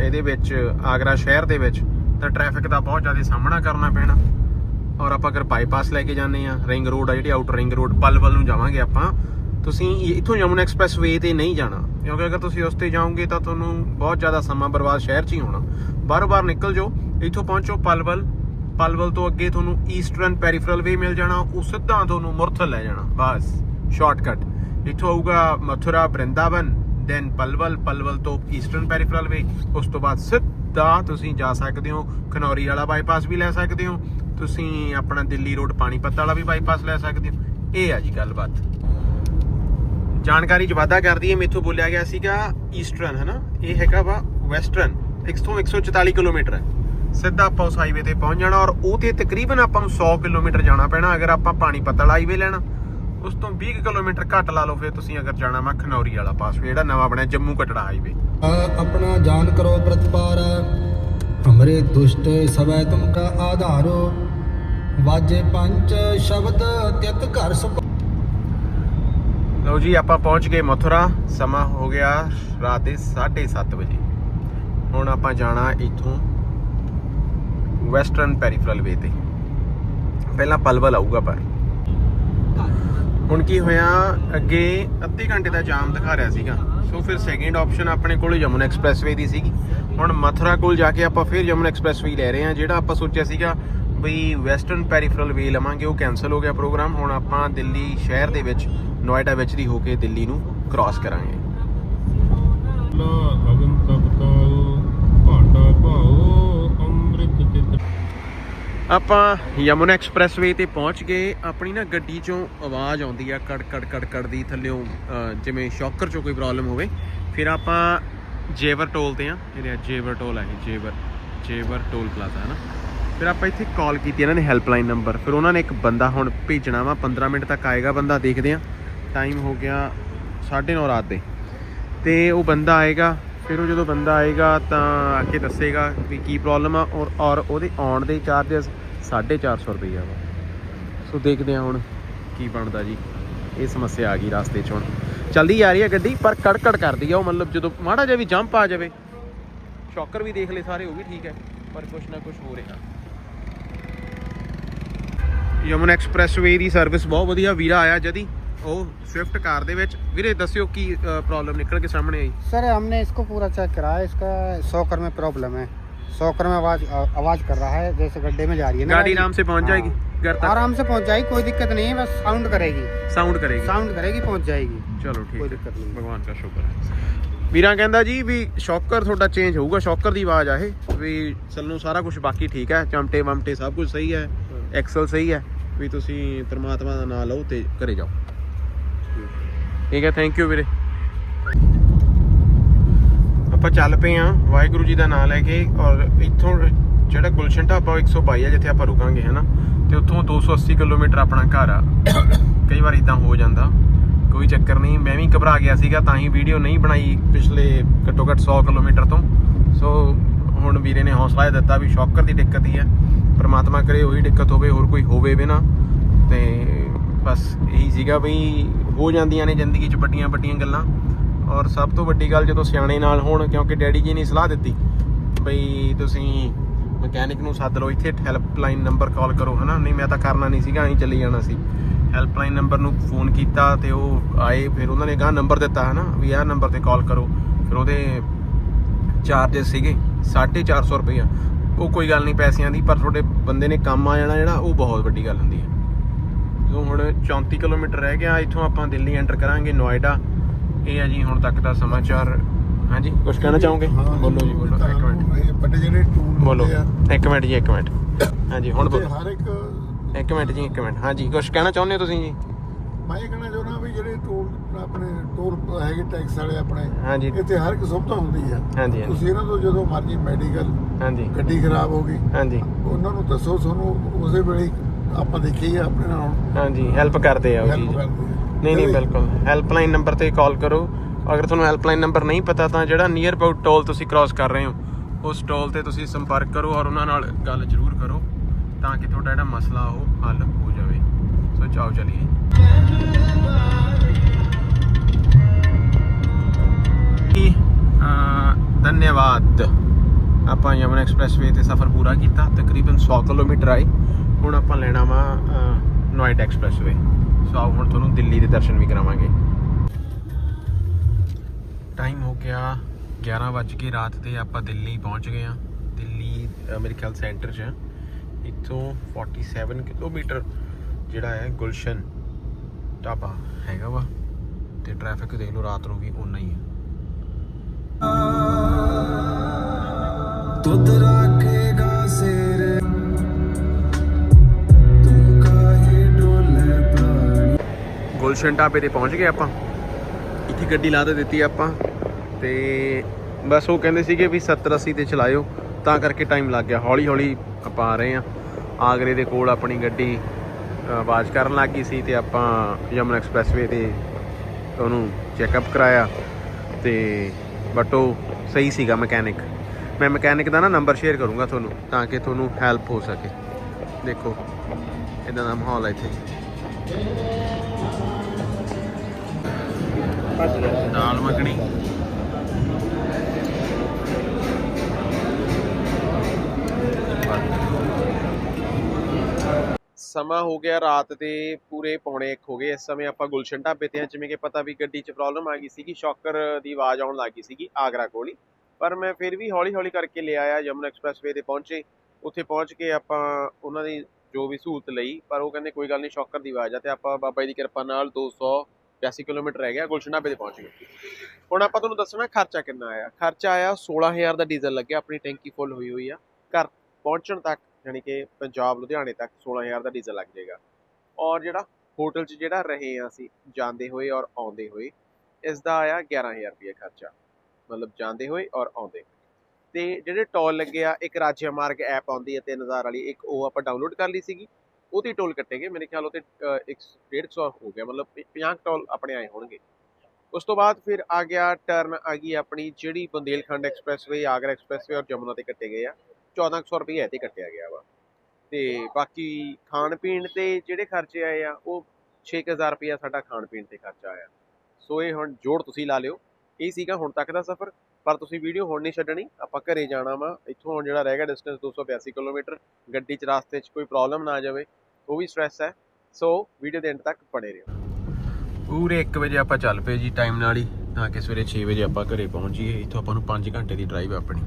ਇਹਦੇ ਵਿੱਚ, ਆਗਰਾ ਸ਼ਹਿਰ ਦੇ ਵਿੱਚ, ਤਾਂ ਟ੍ਰੈਫਿਕ ਦਾ ਬਹੁਤ ਜ਼ਿਆਦਾ ਸਾਹਮਣਾ ਕਰਨਾ ਪੈਣਾ। ਔਰ ਆਪਾਂ ਅਗਰ ਬਾਈਪਾਸ ਲੈ ਕੇ ਜਾਂਦੇ ਆ ਰਿੰਗ ਰੋਡ ਆ ਜਿਹੜੀ ਆਊਟਰ ਰਿੰਗ ਰੋਡ ਪਲਵਲ ਨੂੰ ਜਾਵਾਂਗੇ ਆਪਾਂ, ਤੁਸੀਂ ਇੱਥੋਂ ਯਮੁਨਾ ਐਕਸਪ੍ਰੈਸ ਵੇ ਤੇ ਨਹੀਂ ਜਾਣਾ। ਕਿਉਂਕਿ ਅਗਰ ਤੁਸੀਂ ਉਸ ਤੇ ਜਾਓਗੇ, ਤਾਂ ਤੁਹਾਨੂੰ ਬਹੁਤ ਜ਼ਿਆਦਾ ਸਮਾਂ ਬਰਬਾਦ ਸ਼ਹਿਰ 'ਚ ਹੀ ਹੋਣਾ। ਬਾਹਰੋਂ ਬਾਹਰ ਨਿਕਲ ਜਾਓ। ਇੱਥੋਂ ਪਹੁੰਚੋ ਪਲਵਲ। ਪਲਵਲ ਤੋਂ ਅੱਗੇ ਤੁਹਾਨੂੰ ਈਸਟਰਨ ਪੈਰੀਫਰਲ ਵੇ ਮਿਲ ਜਾਣਾ ਉਹ ਸਿੱਧਾ ਤੁਹਾਨੂੰ ਮੁਰਥਲ ਲੈ ਜਾਣਾ। ਬਸ ਸ਼ਾਰਟਕਟ ਇੱਥੋਂ ਆਊਗਾ ਮਥੁਰਾ, ਬ੍ਰਿੰਦਾਵਨ ਦੈਨ ਪਲਵਲ ਪਲਵਲ ਤੋਂ ਈਸਟਰਨ ਪੈਰੀਫਰਲ ਵੇ ਉਸ ਤੋਂ ਬਾਅਦ ਸਿੱਧਾ ਤੁਸੀਂ ਜਾ ਸਕਦੇ ਹੋ, ਖਨੌਰੀ ਵਾਲਾ ਬਾਈਪਾਸ ਵੀ ਲੈ ਸਕਦੇ ਹੋ। ਤੁਸੀਂ ਆਪਣਾ ਦਿੱਲੀ ਰੋਡ ਪਾਣੀਪਤ ਵਾਲਾ ਵੀ ਬਾਈਪਾਸ ਲੈ ਸਕਦੇ ਹੋ। ਇਹ ਆ ਜੀ ਗੱਲਬਾਤ। ਜਾਣਕਾਰੀ ਚ ਵਾਧਾ ਕਰਦੀ ਹੈ, ਮੇਥੋਂ ਬੋਲਿਆ ਗਿਆ ਸੀਗਾ ਈਸਟਰਨ ਹੈ ਨਾ ਇਹ ਹੈਗਾ ਵਾ ਵੈਸਟਰਨ 100 144 ਕਿਲੋਮੀਟਰ ਹੈ। ਸਿੱਧਾ ਆਪਾਂ ਉਸ ਹਾਈਵੇ ਤੇ ਪਹੁੰਚ ਜਾਣਾ ਔਰ ਉਹ ਤੇ ਤਕਰੀਬਨ ਆਪਾਂ ਨੂੰ 100 ਕਿਲੋਮੀਟਰ ਜਾਣਾ ਪੈਣਾ ਅਗਰ ਆਪਾਂ ਪਾਣੀ ਪਤਲ ਹਾਈਵੇ ਲੈਣਾ। ਉਸ ਤੋਂ 20 ਕਿਲੋਮੀਟਰ ਘੱਟ ਲਾ ਲਓ ਫਿਰ ਤੁਸੀਂ ਅਗਰ ਜਾਣਾ ਮੈਂ ਖਨੌਰੀ ਵਾਲਾ ਪਾਸਵੇ ਜਿਹੜਾ ਨਵਾਂ ਬਣਿਆ ਜੰਮੂ ਕਟੜਾ ਹਾਈਵੇ ਆਪਣਾ ਜਾਨ ਕਰੋ ਪ੍ਰਤਪਾਰ ਹਮਰੇ ਦੁਸ਼ਟ ਸਵੈ ਤੁਮ ਕਾ ਆਧਾਰੋ ਵਾਜੇ ਪੰਜ ਸ਼ਬਦ ਤਿਤ ਘਰ ਸੁਖ। ਲਓ ਜੀ ਆਪਾਂ ਪਹੁੰਚ ਗਏ ਮਥੁਰਾ ਸਮਾਂ ਹੋ ਗਿਆ ਰਾਤ ਦੇ 7:30 ਵਜੇ। ਹੁਣ ਆਪਾਂ ਜਾਣਾ ਇੱਥੋਂ ਵੈਸਟਰਨ ਪੈਰੀਫਰਲ ਵੇ ਤੇ। ਪਹਿਲਾਂ ਪਲਵਲ ਆਊਗਾ ਪਰ। ਹੁਣ ਕੀ ਹੋਇਆ, ਅੱਗੇ ਅੱਧੇ ਘੰਟੇ ਦਾ ਜਾਮ ਦਿਖਾ ਰਿਹਾ ਸੀਗਾ। ਸੋ ਫਿਰ ਸੈਕਿੰਡ ਆਪਸ਼ਨ ਆਪਣੇ ਕੋਲ ਯਮੁਨਾ ਐਕਸਪ੍ਰੈਸਵੇ ਦੀ ਸੀਗੀ। ਹੁਣ ਮਥੁਰਾ ਕੋਲ ਜਾ ਕੇ ਆਪਾਂ ਫਿਰ ਯਮੁਨਾ ਐਕਸਪ੍ਰੈਸਵੇ ਲੈ ਰਹੇ ਹਾਂ, ਜਿਹੜਾ ਆਪਾਂ ਸੋਚਿਆ ਸੀਗਾ ਬਈ ਵੈਸਟਰਨ ਪੈਰੀਫਰਲ ਵੇ ਲਵਾਂਗੇ, ਉਹ ਕੈਨਸਲ ਹੋ ਗਿਆ ਪ੍ਰੋਗਰਾਮ ਹੁਣ ਆਪਾਂ ਦਿੱਲੀ ਸ਼ਹਿਰ ਦੇ ਵਿੱਚ, ਨੋਇਡਾ ਵਿੱਚ ਦੀ ਹੋ ਕੇ ਦਿੱਲੀ ਨੂੰ ਕ੍ਰਾਸ ਕਰਾਂਗੇ। ਲਾ ਅਗਨ ਤਪਤਾਉ ਭਾਂਡਾ ਭਾਉ ਅੰਮ੍ਰਿਤ ਤਿਤ ਆਪਾਂ ਯਮੁਨਾ ਐਕਸਪ੍ਰੈਸਵੇ ਤੇ ਪਹੁੰਚ ਗਏ। ਆਪਣੀ ਨਾ ਗੱਡੀ ਚੋਂ ਆਵਾਜ਼ ਆਉਂਦੀ ਆ, ਕੜ ਕੜ ਕੜ ਕੜ ਦੀ ਥੱਲਿਓਂ ਜਿਵੇਂ ਸ਼ੌਕਰ ਚੋਂ ਕੋਈ ਪ੍ਰੋਬਲਮ ਹੋਵੇ। ਫਿਰ ਆਪਾਂ ਜੇਵਰ ਟੋਲ ਤੇ ਆ। ਇਹਦੇ ਰਿਹਾ ਜੇਵਰ ਟੋਲ ਹੈ ਇਹ, ਜੇਵਰ ਜੇਵਰ ਟੋਲ ਪਲਾਜ਼ਾ ਹੈ ਨਾ ਫਿਰ ਆਪਾਂ ਇੱਥੇ ਕਾਲ ਕੀਤੀ ਇਹਨਾਂ ਨੇ ਹੈਲਪਲਾਈਨ ਨੰਬਰ ਫਿਰ ਉਹਨਾਂ ਨੇ ਇੱਕ ਬੰਦਾ ਹੁਣ ਭੇਜਣਾ ਵਾ 15 ਮਿੰਟ ਤੱਕ ਆਏਗਾ ਬੰਦਾ, ਦੇਖਦੇ ਆ। ਟਾਈਮ ਹੋ ਗਿਆ 9:30 ਰਾਤ ਦੇ। ਤੇ ਉਹ ਬੰਦਾ ਆਏਗਾ ਫਿਰ ਉਹ ਜਦੋਂ ਬੰਦਾ ਆਏਗਾ ਤਾਂ ਆ ਕੇ ਦੱਸੇਗਾ ਵੀ ਕੀ ਪ੍ਰੋਬਲਮ ਆ ਔਰ ਔਰ ਉਹਦੇ ਆਉਣ ਦੇ ਚਾਰजेस 450 ਰੁਪਈਆ ਵਾ। ਸੋ ਦੇਖਦੇ ਆ ਹੁਣ ਕੀ ਬਣਦਾ ਜੀ। ਇਹ ਸਮੱਸਿਆ ਆ ਗਈ ਰਸਤੇ 'ਚ ਹੁਣ। ਚੱਲਦੀ ਆ ਰਹੀ ਹੈ ਗੱਡੀ, ਪਰ ਕੜਕੜ ਕਰਦੀ ਆ ਉਹ, ਮਤਲਬ ਜਦੋਂ ਮਾੜਾ ਜਿਹਾ ਵੀ ਜੰਪ ਆ ਜਾਵੇ। ਸ਼ੌਕਰ ਵੀ ਦੇਖ ਲਏ ਸਾਰੇ, ਉਹ ਵੀ ਠੀਕ ਹੈ, ਪਰ ਕੁਛ ਨਾ ਕੁਛ ਹੋ ਰਿਹਾ। ਯਮਨ ਐਕਸਪ੍ਰੈਸਵੇ ਦੀ ਸਰਵਿਸ ਬਹੁਤ ਵਧੀਆ, ਵੀਰਾ ਆਇਆ ਜਦੀ। ਉਹ ਸਵਿਫਟ ਕਾਰ ਦੇ ਵਿੱਚ ਵੀਰੇ ਦੱਸਿਓ ਕੀ ਪ੍ਰੋਬਲਮ ਨਿਕਲ ਕੇ ਸਾਹਮਣੇ ਆਈ सर हमने इसको पूरा चेक करा है इसका सॉकर में प्रॉब्लम है सॉकर में आवाज आवाज कर रहा है जैसे गड्ढे में जा रही है ना गाड़ी आराम से पहुंच हाँ। जाएगी घर तक आराम से पहुंच जाएगी कोई दिक्कत नहीं है बस साउंड करेगी ਸਾਊਂਡ ਕਰੇਗੀ साउंड करेगी पहुंच जाएगी ਚਲੋ ਠੀਕ ਕੋਈ ਹੈ ਦਿੱਕਤ ਨਹੀਂ। ਭਗਵਾਨ ਦਾ ਸ਼ੁਕਰ ਹੈ ਵੀਰਾਂ ਕਹਿੰਦਾ ਜੀ ਵੀ ਸ਼ੌਕਰ ਤੁਹਾਡਾ ਚੇਂਜ ਹੋਊਗਾ ਸ਼ੌਕਰ ਦੀ ਆਵਾਜ਼ ਆ ਇਹ ਵੀ ਚੱਲੋ ਸਾਰਾ ਕੁਝ ਬਾਕੀ ਠੀਕ ਹੈ ਚਮਟੇ ਵਮਟੇ ਸਭ ਕੁਝ ਸਹੀ ਹੈ ਐਕਸਲ ਸਹੀ ਹੈ ਵੀ ਤੁਸੀਂ ਪ੍ਰਮਾਤਮਾ ਦਾ ਨਾਮ ਲਓ ਤੇ ਘਰੇ ਜਾਓ ਠੀਕ ਹੈ ਥੈਂਕ ਯੂ ਵੀਰੇ। ਆਪਾਂ ਚੱਲ ਪਏ ਆ ਵਾਹਿਗੁਰੂ ਜੀ ਦਾ ਨਾਮ ਲੈ ਕੇ ਔਰ ਇੱਥੋਂ ਜਿਹੜਾ ਗੁਲਸ਼ਨ ਢਾਬਾ ਉਹ 122 ਆ, ਜਿੱਥੇ ਆਪਾਂ ਰੁਕਾਂਗੇ, ਹਨਾ? ਤੇ ਉੱਥੋਂ 280 ਕਿਲੋਮੀਟਰ ਆਪਣਾ ਘਰ ਆ। ਕਈ ਵਾਰ ਇਦਾਂ ਹੋ ਜਾਂਦਾ। ਕੋਈ ਚੱਕਰ ਨਹੀਂ, ਮੈਂ ਵੀ ਘਬਰਾ ਗਿਆ ਸੀਗਾ, ਤਾਂ ਹੀ ਵੀਡੀਓ ਨਹੀਂ ਬਣਾਈ ਪਿਛਲੇ ਘੱਟੋ ਘੱਟ 100 ਕਿਲੋਮੀਟਰ ਤੋਂ। ਸੋ ਹੁਣ ਵੀਰੇ ਨੇ ਹੌਸਲਾ ਦਿੱਤਾ ਵੀ ਸ਼ੌਕਰ ਦੀ ਦਿੱਕਤ ਹੀ ਹੈ। ਪ੍ਰਮਾਤਮਾ ਕਰੇ, ਉਹੀ ਦਿੱਕਤ ਹੋਵੇ, ਹੋਰ ਕੋਈ ਹੋਵੇ ਵੀ ਨਾ। ਤੇ ਬਸ ਇਹੀ ਸੀਗਾ ਵੀ ਹੋ ਜਾਂਦੀਆਂ ਨੇ ਜ਼ਿੰਦਗੀ 'ਚ ਵੱਡੀਆਂ ਵੱਡੀਆਂ ਗੱਲਾਂ। ਔਰ ਸਭ ਤੋਂ ਵੱਡੀ ਗੱਲ ਜਦੋਂ ਸਿਆਣੇ ਨਾਲ ਹੋਣ, ਕਿਉਂਕਿ ਡੈਡੀ ਜੀ ਨੇ ਸਲਾਹ ਦਿੱਤੀ ਬਈ ਤੁਸੀਂ ਮਕੈਨਿਕ ਨੂੰ ਸੱਦ ਲਓ, ਇੱਥੇ ਹੈਲਪਲਾਈਨ ਨੰਬਰ ਕਾਲ ਕਰੋ, ਹਨਾ? ਨਹੀਂ, ਮੈਂ ਤਾਂ ਕਰਨਾ ਨਹੀਂ ਸੀਗਾ, ਅਸੀਂ ਚਲੇ ਜਾਣਾ ਸੀ। ਹੈਲਪਲਾਈਨ ਨੰਬਰ ਨੂੰ ਫੋਨ ਕੀਤਾ ਤੇ ਉਹ ਆਏ, ਫਿਰ ਉਹਨਾਂ ਨੇ ਗਾਂ ਨੰਬਰ ਦਿੱਤਾ, ਹਨਾ? ਵੀ ਆਹ ਨੰਬਰ ਤੇ ਕਾਲ ਕਰੋ। ਫਿਰ ਉਹਦੇ ਚਾਰजेस ਸੀਗੇ 450 ਰੁਪਈਆ। ਉਹ ਕੋਈ ਗੱਲ ਨਹੀਂ, ਪੈਸਿਆਂ ਦੀ, ਪਰ ਤੁਹਾਡੇ ਬੰਦੇ ਨੇ ਕੰਮ ਆ ਜਾਣਾ ਜਿਹੜਾ, ਉਹ ਬਹੁਤ ਵੱਡੀ ਗੱਲ ਹੁੰਦੀ ਹੈ। ਸੋ ਹੁਣ 34 ਕਿਲੋਮੀਟਰ ਰਹਿ ਗਿਆ ਇੱਥੋਂ ਆਪਾਂ ਦਿੱਲੀ ਐਂਟਰ ਕਰਾਂਗੇ ਨੋਇਡਾ। ਇਹ ਹੈ ਜੀ ਹੁਣ ਤੱਕ ਦਾ ਸਮਾਚਾਰ। ਹਾਂਜੀ? ਕੁਝ ਕਹਿਣਾ ਚਾਹੋਗੇ? ਬੋਲੋ ਜੀ ਬੋਲੋ ਇੱਕ ਮਿੰਟ। ਇਹ ਵੱਡੇ ਜਿਹੜੇ ਟੂਲ ਬੋਲੋ ਆ। ਇੱਕ ਮਿੰਟ ਜੀ ਇੱਕ ਮਿੰਟ। ਹਾਂਜੀ ਹੁਣ ਤੇ ਬੋਲੋ। ਹਰ ਇੱਕ ਇੱਕ ਮਿੰਟ ਜੀ ਇੱਕ ਮਿੰਟ। ਹਾਂਜੀ ਕੁਝ ਕਹਿਣਾ ਚਾਹੁੰਦੇ ਹੋ ਤੁਸੀਂ ਜੀ? ਮੈਂ ਇਹ ਕਹਿਣਾ ਚਾਹੁੰਦਾ ਵੀ ਜਿਹੜੇ ਟੂਲ ਆਪਣੇ ਟੂਲ ਹੈਗੇ ਟੈਕਸ ਵਾਲੇ ਆਪਣੇ ਹਾਂਜੀ। ਇੱਥੇ ਹਰ ਇੱਕ ਸੁਵਿਧਾ ਹੁੰਦੀ ਆ। ਹਾਂਜੀ ਤੁਸੀਂ ਇਹਨਾਂ ਤੋਂ ਜਦੋਂ ਮਰਜ਼ੀ ਮੈਡੀਕਲ ਹਾਂਜੀ। ਗੱਡੀ ਖਰਾਬ ਹੋ ਗਈ ਹਾਂਜੀ। ਉਹਨਾਂ ਨੂੰ ਦੱਸੋ ਤੁਹਾਨੂੰ ਉਸੇ ਵੇਲੇ ਆਪਾਂ ਦੇਖੀ ਆ ਆਪਣੇ ਨਾਲ ਹਾਂਜੀ ਹੈਲਪ ਕਰਦੇ ਆ ਉਹ ਹੈਲਪ ਜੀ ਕਰਦੇ ਆ। ਨਹੀਂ ਨਹੀਂ ਬਿਲਕੁਲ। ਹੈਲਪਲਾਈਨ ਨੰਬਰ ਤੇ ਕਾਲ ਕਰੋ। ਅਗਰ ਤੁਹਾਨੂੰ ਹੈਲਪਲਾਈਨ ਨੰਬਰ ਨਹੀਂ ਪਤਾ ਤਾਂ ਜਿਹੜਾ ਨੀਅਰ ਅਬਾਊਟ ਟੋਲ ਤੁਸੀਂ ਕ੍ਰਾਸ ਕਰ ਰਹੇ ਹੋ ਉਸ ਟੋਲ ਤੇ ਤੁਸੀਂ ਸੰਪਰਕ ਕਰੋ ਔਰ ਉਹਨਾਂ ਨਾਲ ਗੱਲ ਜ਼ਰੂਰ ਕਰੋ ਤਾਂ ਕਿ ਤੁਹਾਡਾ ਜਿਹੜਾ ਮਸਲਾ ਉਹ ਹੱਲ ਹੋ ਜਾਵੇ। ਸੋ ਚਾਓ ਚਲੀਏ। ਜੀ, ਅਹ, ਧੰਨਵਾਦ। ਆਪਾਂ ਯਮਨ ਐਕਸਪ੍ਰੈਸਵੇ ਤੇ ਸਫ਼ਰ ਪੂਰਾ ਕੀਤਾ ਤਕਰੀਬਨ 100 ਕਿਲੋਮੀਟਰ ਆਏ। ਹੁਣ ਆਪਾਂ ਲੈਣਾ ਵਾ ਨੋਇਡਾ ਐਕਸਪ੍ਰੈਸਵੇ ਸੋ ਆਓ ਹੁਣ ਤੁਹਾਨੂੰ ਦਿੱਲੀ ਦੇ ਦਰਸ਼ਨ ਵੀ ਕਰਾਵਾਂਗੇ। ਟਾਈਮ ਹੋ ਗਿਆ 11 ਵੱਜ ਕੇ ਰਾਤ ਤੇ ਆਪਾਂ ਦਿੱਲੀ ਪਹੁੰਚ ਗਏ ਆ ਦਿੱਲੀ ਮੇਰੇ ਖਿਆਲ ਸੈਂਟਰ 'ਚ ਆ। ਇੱਥੋਂ 47 ਕਿਲੋਮੀਟਰ ਜਿਹੜਾ ਹੈ ਗੁਲਸ਼ਨ ਢਾਬਾ ਹੈਗਾ ਵਾ। ਤੇ ਟ੍ਰੈਫਿਕ ਦੇਖ ਲਓ, ਰਾਤ ਨੂੰ ਵੀ ਓਨਾ ਹੀ ਹੈ। तुद ਗੁਲਸ਼ਨ ਢਾਬੇ ਤੇ ਪਹੁੰਚ ਗਏ ਆਪਾਂ। ਇੱਥੇ ਗੱਡੀ ਲਾ ਦੇ ਦਿੱਤੀ ਆਪਾਂ। ਤੇ ਬਸ ਉਹ ਕਹਿੰਦੇ ਸੀਗੇ ਵੀ 70 80 ਤੇ ਚਲਾਇਓ, ਤਾਂ ਕਰਕੇ ਟਾਈਮ ਲੱਗ ਗਿਆ। ਹੌਲੀ ਹੌਲੀ ਆਪਾਂ ਆ ਰਹੇ ਆ ਆਗਰੇ ਦੇ ਕੋਲ ਆਪਣੀ ਗੱਡੀ ਆਵਾਜ਼ ਕਰਨ ਲੱਗ ਗਈ ਸੀ ਤੇ ਆਪਾਂ ਯਮਨ ਐਕਸਪ੍ਰੈਸਵੇ ਤੇ ਉਹਨੂੰ ਚੈੱਕਅਪ ਕਰਾਇਆ। ਤੇ ਬਟ ਉਹ ਸਹੀ ਸੀਗਾ ਮਕੈਨਿਕ ਮੈਂ ਮਕੈਨਿਕ ਦਾ ਨਾ ਨੰਬਰ ਸ਼ੇਅਰ ਕਰੂੰਗਾ ਤੁਹਾਨੂੰ, ਤਾਂ ਕਿ ਤੁਹਾਨੂੰ ਹੈਲਪ ਹੋ ਸਕੇ। ਦੇਖੋ ਇਦਾਂ ਦਾ ਮਾਹੌਲ ਹੈ ਇੱਥੇ। ਦਾਲ ਮੱਖਣੀ। ਸਮਾਂ ਹੋ ਗਿਆ ਰਾਤ ਦੇ ਪੂਰੇ ਪੌਣੇ 1 ਹੋ ਗਏ। ਇਸ ਸਮੇਂ ਆਪਾਂ ਗੁਲਸ਼ਨ ਢਾਬੇ ਤੇ ਹਾਂ, ਜਿਵੇਂ ਕਿ ਪਤਾ ਵੀ ਗੱਡੀ 'ਚ ਪ੍ਰੋਬਲਮ ਆ ਗਈ ਸੀਗੀ, ਸ਼ੌਕਰ ਦੀ ਆਵਾਜ਼ ਆਉਣ ਲੱਗ ਗਈ ਸੀਗੀ ਆਗਰਾ ਕੋਲ ਹੀ। ਪਰ ਮੈਂ ਫਿਰ ਵੀ ਹੌਲੀ ਹੌਲੀ ਕਰਕੇ ਲੈ ਆਇਆ, ਯਮੁਨਾ ਐਕਸਪ੍ਰੈਸਵੇ ਤੇ ਪਹੁੰਚੇ। ਉੱਥੇ ਪਹੁੰਚ ਕੇ ਆਪਾਂ ਉਹਨਾਂ ਦੀ ਜੋ ਵੀ ਸਹੂਲਤ ਲਈ, ਪਰ ਉਹ ਕਹਿੰਦੇ ਕੋਈ ਗੱਲ ਨਹੀਂ ਸ਼ੌਕਰ ਦੀ ਆਵਾਜ਼ ਆ ਤੇ ਆਪਾਂ ਬਾਬਾ ਜੀ ਦੀ ਕਿਰਪਾ ਨਾਲ 282 ਕਿਲੋਮੀਟਰ ਰਹਿ ਗਿਆ ਗੁਲਸ਼ਨ ਢਾਬੇ ਤੇ ਪਹੁੰਚ ਗਏ। ਹੁਣ ਆਪਾਂ ਤੁਹਾਨੂੰ ਦੱਸਣਾ ਖਰਚਾ ਕਿੰਨਾ ਆਇਆ। ਖਰਚਾ ਆਇਆ 16000 ਦਾ ਡੀਜ਼ਲ ਲੱਗਿਆ, ਆਪਣੀ ਟੈਂਕੀ ਫੁੱਲ ਹੋਈ ਹੋਈ ਆ। ਘਰ ਪਹੁੰਚਣ ਤੱਕ, ਯਾਨੀ ਕਿ ਪੰਜਾਬ, ਲੁਧਿਆਣੇ ਤੱਕ 16000 ਦਾ ਡੀਜ਼ਲ ਲੱਗ ਜਾਏਗਾ। ਔਰ ਜਿਹੜਾ ਹੋਟਲ 'ਚ ਜਿਹੜਾ ਰਹੇ ਆ ਅਸੀਂ, ਜਾਂਦੇ ਹੋਏ ਔਰ ਆਉਂਦੇ ਹੋਏ, ਇਸ ਦਾ ਆਇਆ 11000 ਰੁਪਏ ਖਰਚਾ। ਮਤਲਬ ਜਾਂਦੇ ਹੋਏ ਔਰ ਆਉਂਦੇ ਤੇ ਜਿਹੜੇ ਟੋਲ ਲੱਗੇ ਆ, ਇੱਕ ਰਾਜਿਆ ਮਾਰਗ ਐਪ ਆਉਂਦੀ ਹੈ 3000 ਵਾਲੀ, ਇੱਕ ਉਹ ਆਪਾਂ ਡਾਊਨਲੋਡ ਕਰ ਲਈ ਸੀਗੀ। ਉਹਦੀ ਟੋਲ ਕੱਟੇਗੇ। ਮੇਰੇ ਖਿਆਲ ਉਹ ਤੇ 150 ਹੋ ਗਿਆ। ਮਤਲਬ 50 ਟੋਲ ਆਪਣੇ ਆਏ ਹੋਣਗੇ। ਉਸ ਤੋਂ ਬਾਅਦ ਫਿਰ ਆ ਗਿਆ ਟਰਨ ਆ ਗਈ ਆਪਣੀ, ਜਿਹੜੀ ਬੰਦੇਲਖੰਡ ਐਕਸਪ੍ਰੈਸਵੇ, ਆਗਰਾ ਐਕਸਪ੍ਰੈਸਵੇ ਔਰ ਜਮੁਨਾ ਤੇ ਕੱਟੇ ਗਏ ਆ। 1400 ਰੁਪਏ ਇਹ ਤੇ ਕੱਟਿਆ ਗਿਆ ਵਾ। ਤੇ ਬਾਕੀ ਖਾਣ ਪੀਣ ਤੇ ਜਿਹੜੇ ਖਰਚੇ ਆਏ ਆ, ਉਹ 6000 ਰੁਪਇਆ ਸਾਡਾ ਖਾਣ ਪੀਣ ਤੇ ਖਰਚਾ ਆਇਆ। ਸੋ ਇਹ ਹੁਣ ਜੋੜ ਤੁਸੀਂ ਲਾ ਲਿਓ। ਇਹ ਸੀਗਾ ਹੁਣ ਤੱਕ ਦਾ ਸਫ਼ਰ, ਪਰ ਤੁਸੀਂ ਵੀਡੀਓ ਹੁਣ ਨਹੀਂ ਛੱਡਣੀ। ਆਪਾਂ ਘਰੇ ਜਾਣਾ ਵਾ। ਇੱਥੋਂ ਹੁਣ ਜਿਹੜਾ ਰਹਿ ਗਿਆ ਡਿਸਟੈਂਸ 282 ਕਿਲੋਮੀਟਰ, ਗੱਡੀ 'ਚ ਰਾਸਤੇ 'ਚ ਕੋਈ ਪ੍ਰੋਬਲਮ ਨਾ ਆ ਜਾਵੇ। ਉਹ ਵੀ ਸਟ੍ਰੈਸ ਹੈ। ਸੋ ਵੀਡੀਓ ਦੇ ਐਂਡ ਤੱਕ ਬਣੇ ਰਹੋ। ਪੂਰੇ 1 ਵਜੇ ਆਪਾਂ ਚੱਲ ਪਏ ਜੀ ਟਾਈਮ ਨਾਲ ਹੀ, ਤਾਂ ਕਿ ਸਵੇਰੇ 6 ਵਜੇ ਆਪਾਂ ਘਰੇ ਪਹੁੰਚ ਜਾਈਏ ਇੱਥੋਂ ਆਪਾਂ ਨੂੰ 5 ਘੰਟੇ ਦੀ ਡਰਾਈਵ ਆਪਣੀ।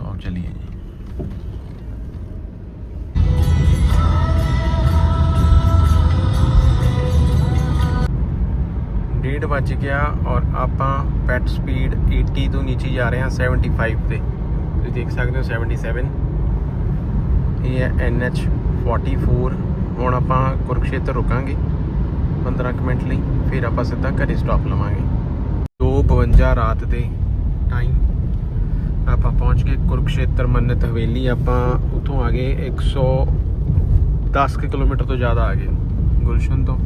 ਆਓ ਚਲੀਏ ਜੀ। ਡੇਢ ਵੱਜ ਗਿਆ ਔਰ ਆਪਾਂ ਪੈਟ ਸਪੀਡ 80 ਤੋਂ ਨੀਚੇ ਜਾ ਰਹੇ ਹਾਂ 75 ਤੇ। ਤੁਸੀਂ ਦੇਖ ਸਕਦੇ ਹੋ 77 ਇਹ ਹੈ NH 44 ਹੁਣ ਆਪਾਂ ਕੁਰਕਸ਼ੇਤਰ ਰੁਕਾਂਗੇ 15 ਕੁ ਮਿੰਟ ਲਈ, ਫਿਰ ਆਪਾਂ ਸਿੱਧਾ ਘਰੇ ਸਟਾਪ ਲਵਾਂਗੇ। 2:52 ਰਾਤ ਦੇ ਟਾਈਮ ਆਪਾਂ ਪਹੁੰਚ ਗਏ ਕੁਰਕਸ਼ੇਤਰ ਮੰਨਤ ਹਵੇਲੀ। ਆਪਾਂ ਉੱਥੋਂ ਆ ਗਏ 110 ਕੁ ਕਿਲੋਮੀਟਰ ਤੋਂ ਜ਼ਿਆਦਾ ਆ ਗਏ ਗੁਲਸ਼ਨ ਤੋਂ।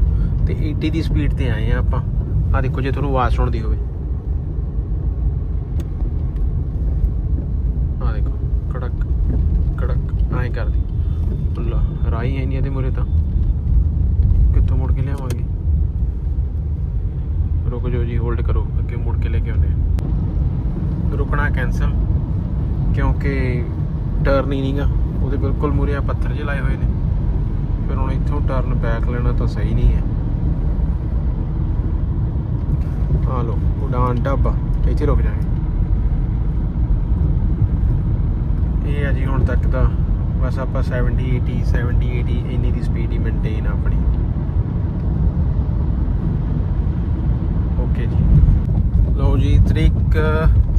ਤੇ 80 ਦੀ ਸਪੀਡ ਤੇ ਆਏ ਆ ਆਪਾਂ। ਆ ਦੇਖੋ ਜੇ ਤੁਹਾਨੂੰ ਆਵਾਜ਼ ਸੁਣਦੀ ਹੋਵੇ। ਆ ਦੇਖੋ, ਕੜਕ ਕੜਕ ਐਂ ਕਰਦੀ। ਅੱਲਾ ਰਾਈ ਨਹੀਂ ਇਹਦੇ ਮੂਰੇ ਤਾਂ। ਕਿੱਥੋਂ ਮੁੜ ਕੇ ਲਿਆਵਾਂਗੇ? ਰੁਕ ਜਾਓ ਜੀ ਹੋਲਡ ਕਰੋ, ਅੱਗੇ ਮੁੜ ਕੇ ਲੈ ਕੇ ਆਉਂਦੇ ਰੁਕਣਾ ਕੈਨਸਲ ਕਿਉਂਕਿ ਟਰਨ ਹੀ ਨਹੀਂਗਾ। ਉਹਦੇ ਬਿਲਕੁਲ ਮੂਰੇ ਆ ਪੱਥਰ ਜਿਹੇ ਲਾਏ ਹੋਏ ਨੇ। ਫਿਰ ਹੁਣ ਇੱਥੋਂ ਟਰਨ ਬੈਕ ਲੈਣਾ ਤਾਂ ਸਹੀ ਨਹੀਂ ਹੈ। ਆ ਲੋ ਉਡਾਨ ਢਾਬਾ ਇੱਥੇ ਰੁਕ ਜਾਗੇ। ਇਹ ਆ ਜੀ ਹੁਣ ਤੱਕ ਦਾ ਬਸ ਆਪਾਂ 70 80 70 80 ਇੰਨੀ ਦੀ ਸਪੀਡ ਹੀ ਮੇਨਟੇਨ ਆਪਣੀ। ਓਕੇ ਜੀ। ਲਓ ਜੀ, ਤਰੀਕ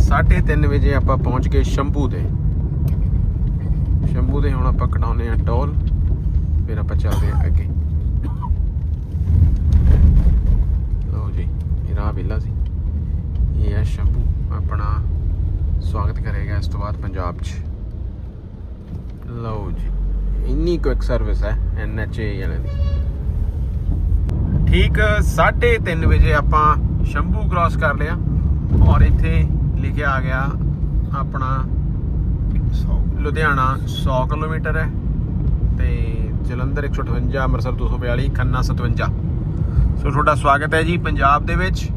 3:30 ਵਜੇ ਆਪਾਂ ਪਹੁੰਚ ਗਏ ਸ਼ੰਭੂ ਦੇ। ਸ਼ੰਭੂ ਦੇ ਹੁਣ ਆਪਾਂ ਕਟਾਉਨੇ ਆ ਟੋਲ, ਫਿਰ ਆਪਾਂ ਚੱਲਦੇ ਆ ਅੱਗੇ। ਲਓ ਜੀ, ਇਹ ਰਾਹ ਵਿਹਲਾ ਸੀ। ਇਹ ਹੈ ਸ਼ੰਭੂ, ਆਪਣਾ ਸਵਾਗਤ ਕਰੇਗਾ ਇਸ ਤੋਂ ਬਾਅਦ ਪੰਜਾਬ 'ਚ। ਲਓ ਜੀ ਇੰਨੀ ਕੁਇਕ ਸਰਵਿਸ ਹੈ ਐਨਐਚਏ ਵਾਲਿਆਂ ਦੀ। ਠੀਕ 3:30 ਵਜੇ ਆਪਾਂ ਸ਼ੰਭੂ ਕ੍ਰਾਸ ਕਰ ਲਿਆ ਔਰ ਇੱਥੇ ਲਿਖਿਆ ਆ ਗਿਆ ਆਪਣਾ ਲੁਧਿਆਣਾ 100 ਕਿਲੋਮੀਟਰ ਹੈ ਤੇ ਜਲੰਧਰ 158 ਅੰਮ੍ਰਿਤਸਰ 242 ਖੰਨਾ 57 ਸੋ ਤੁਹਾਡਾ ਸਵਾਗਤ ਹੈ ਜੀ ਪੰਜਾਬ ਦੇ ਵਿੱਚ।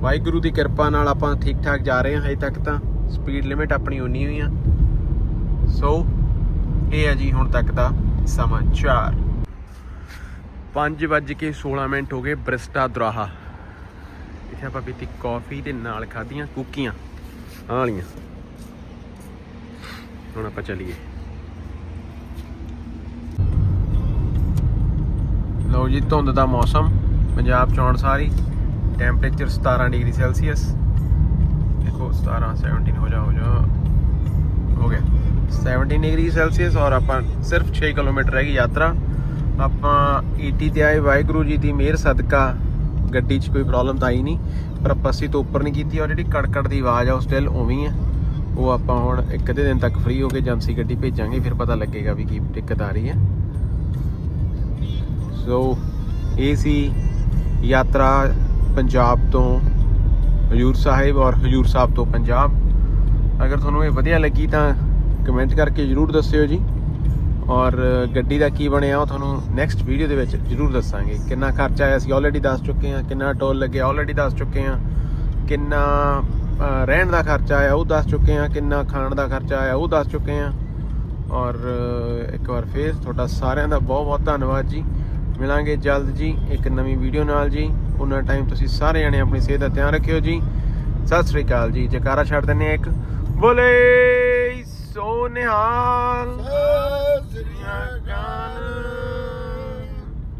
ਵਾਹਿਗੁਰੂ ਦੀ ਕਿਰਪਾ ਨਾਲ ਆਪਾਂ ਠੀਕ ਠਾਕ ਜਾ ਰਹੇ ਹਾਂ ਹਜੇ ਤੱਕ ਤਾਂ ਸਪੀਡ ਲਿਮਿਟ ਆਪਣੀ ਉਨੀ ਹੋਈ ਆ। ਸੋ ਇਹ ਹੈ ਜੀ ਹੁਣ ਤੱਕ ਦਾ ਸਮਾਚਾਰ 5 ਵੱਜ ਕੇ 16 ਮਿੰਟ ਹੋ ਗਏ ਬ੍ਰਿਸਟਾ ਦੁਰਾਹਾ। ਇੱਥੇ ਆਪਾਂ ਪੀਤੀ ਕਾਫੀ ਦੇ ਨਾਲ ਖਾਧੀਆਂ ਕੁੱਕੀਆਂ ਆਹ ਵਾਲੀਆਂ ਹੁਣ ਆਪਾਂ ਚੱਲੀਏ। ਲਓ ਜੀ, ਧੁੰਦ ਦਾ ਮੌਸਮ, ਪੰਜਾਬ ਚ ਆਉਣ ਸਾਰੀ ਟੈਂਪਰੇਚਰ 17 ਡਿਗਰੀ ਸੈਲਸੀਅਸ। ਦੇਖੋ 17 17 ਹੋ ਜਾ ਹੋ ਜਾ, ਹੋ ਗਿਆ। 17 ਡਿਗਰੀ ਸੈਲਸੀਅਸ ਔਰ ਆਪਾਂ ਸਿਰਫ 6 ਕਿਲੋਮੀਟਰ ਰਹਿ ਗਈ ਯਾਤਰਾ। ਆਪਾਂ ਈਟੀ ਤੇ ਆਏ, ਵਾਹਿਗੁਰੂ ਜੀ ਦੀ ਮਿਹਰ, ਸਦਕਾ ਗੱਡੀ 'ਚ ਕੋਈ ਪ੍ਰੋਬਲਮ ਤਾਂ ਆਈ ਨਹੀਂ, ਪਰ ਆਪਾਂ ਅਸੀਂ ਤੋਂ ਉੱਪਰ ਨਹੀਂ ਕੀਤੀ ਔਰ ਜਿਹੜੀ ਕੜਕੜ ਦੀ ਆਵਾਜ਼ ਆ, ਉਹ ਸਟਿਲ ਉਵੇਂ ਹੀ ਆ। ਉਹ ਆਪਾਂ ਹੁਣ ਇੱਕ ਅੱਧੇ ਦਿਨ ਤੱਕ ਫ੍ਰੀ ਹੋ ਕੇ ਏਜੰਸੀ ਗੱਡੀ ਭੇਜਾਂਗੇ, ਫਿਰ ਪਤਾ ਲੱਗੇਗਾ ਵੀ ਕੀ ਦਿੱਕਤ ਆ ਰਹੀ ਹੈ। ਸੋ ਇਹ ਸੀ ਯਾਤਰਾ ਪੰਜਾਬ ਤੋਂ ਹਜੂਰ ਸਾਹਿਬ ਔਰ ਹਜੂਰ ਸਾਹਿਬ ਤੋਂ ਪੰਜਾਬ। ਅਗਰ ਤੁਹਾਨੂੰ ਇਹ ਵਧੀਆ ਲੱਗੀ ਤਾਂ ਕਮੈਂਟ ਕਰਕੇ ਜਰੂਰ ਦੱਸਿਓ ਜੀ। ਔਰ ਗੱਡੀ ਦਾ ਕੀ ਬਣਿਆ, ਉਹ ਤੁਹਾਨੂੰ ਨੈਕਸਟ ਵੀਡੀਓ ਦੇ ਵਿੱਚ ਜਰੂਰ ਦੱਸਾਂਗੇ। ਕਿੰਨਾ ਖਰਚਾ ਆਇਆ ਅਸੀਂ ਆਲਰੇਡੀ ਦੱਸ ਚੁੱਕੇ ਹਾਂ। ਕਿੰਨਾ ਟੋਲ ਲੱਗਿਆ ਆਲਰੇਡੀ ਦੱਸ ਚੁੱਕੇ ਹਾਂ। ਕਿੰਨਾ ਰਹਿਣ ਦਾ ਖਰਚਾ ਆਇਆ, ਉਹ ਦੱਸ ਚੁੱਕੇ ਹਾਂ। ਕਿੰਨਾ ਖਾਣ ਦਾ ਖਰਚਾ ਆਇਆ, ਉਹ ਦੱਸ ਚੁੱਕੇ ਹਾਂ। ਔਰ ਇੱਕ ਵਾਰ ਫੇਰ ਤੁਹਾਡਾ ਸਾਰਿਆਂ ਦਾ ਬਹੁਤ ਬਹੁਤ ਧੰਨਵਾਦ ਜੀ। ਮਿਲਾਂਗੇ ਜਲਦ ਜੀ ਇੱਕ ਨਵੀਂ ਵੀਡੀਓ ਨਾਲ ਜੀ। ਉਹਨਾਂ ਟਾਈਮ ਤੁਸੀਂ ਸਾਰੇ ਜਣੇ ਆਪਣੀ ਸਿਹਤ ਦਾ ਧਿਆਨ ਰੱਖਿਓ ਜੀ। ਸਤਿ ਸ੍ਰੀ ਅਕਾਲ ਜੀ। ਜਕਾਰਾ ਛੱਡ ਦਿੰਨੇ ਆ ਇੱਕ। ਬੋਲੇ! ਸੋ ਨਿਹਾਲ।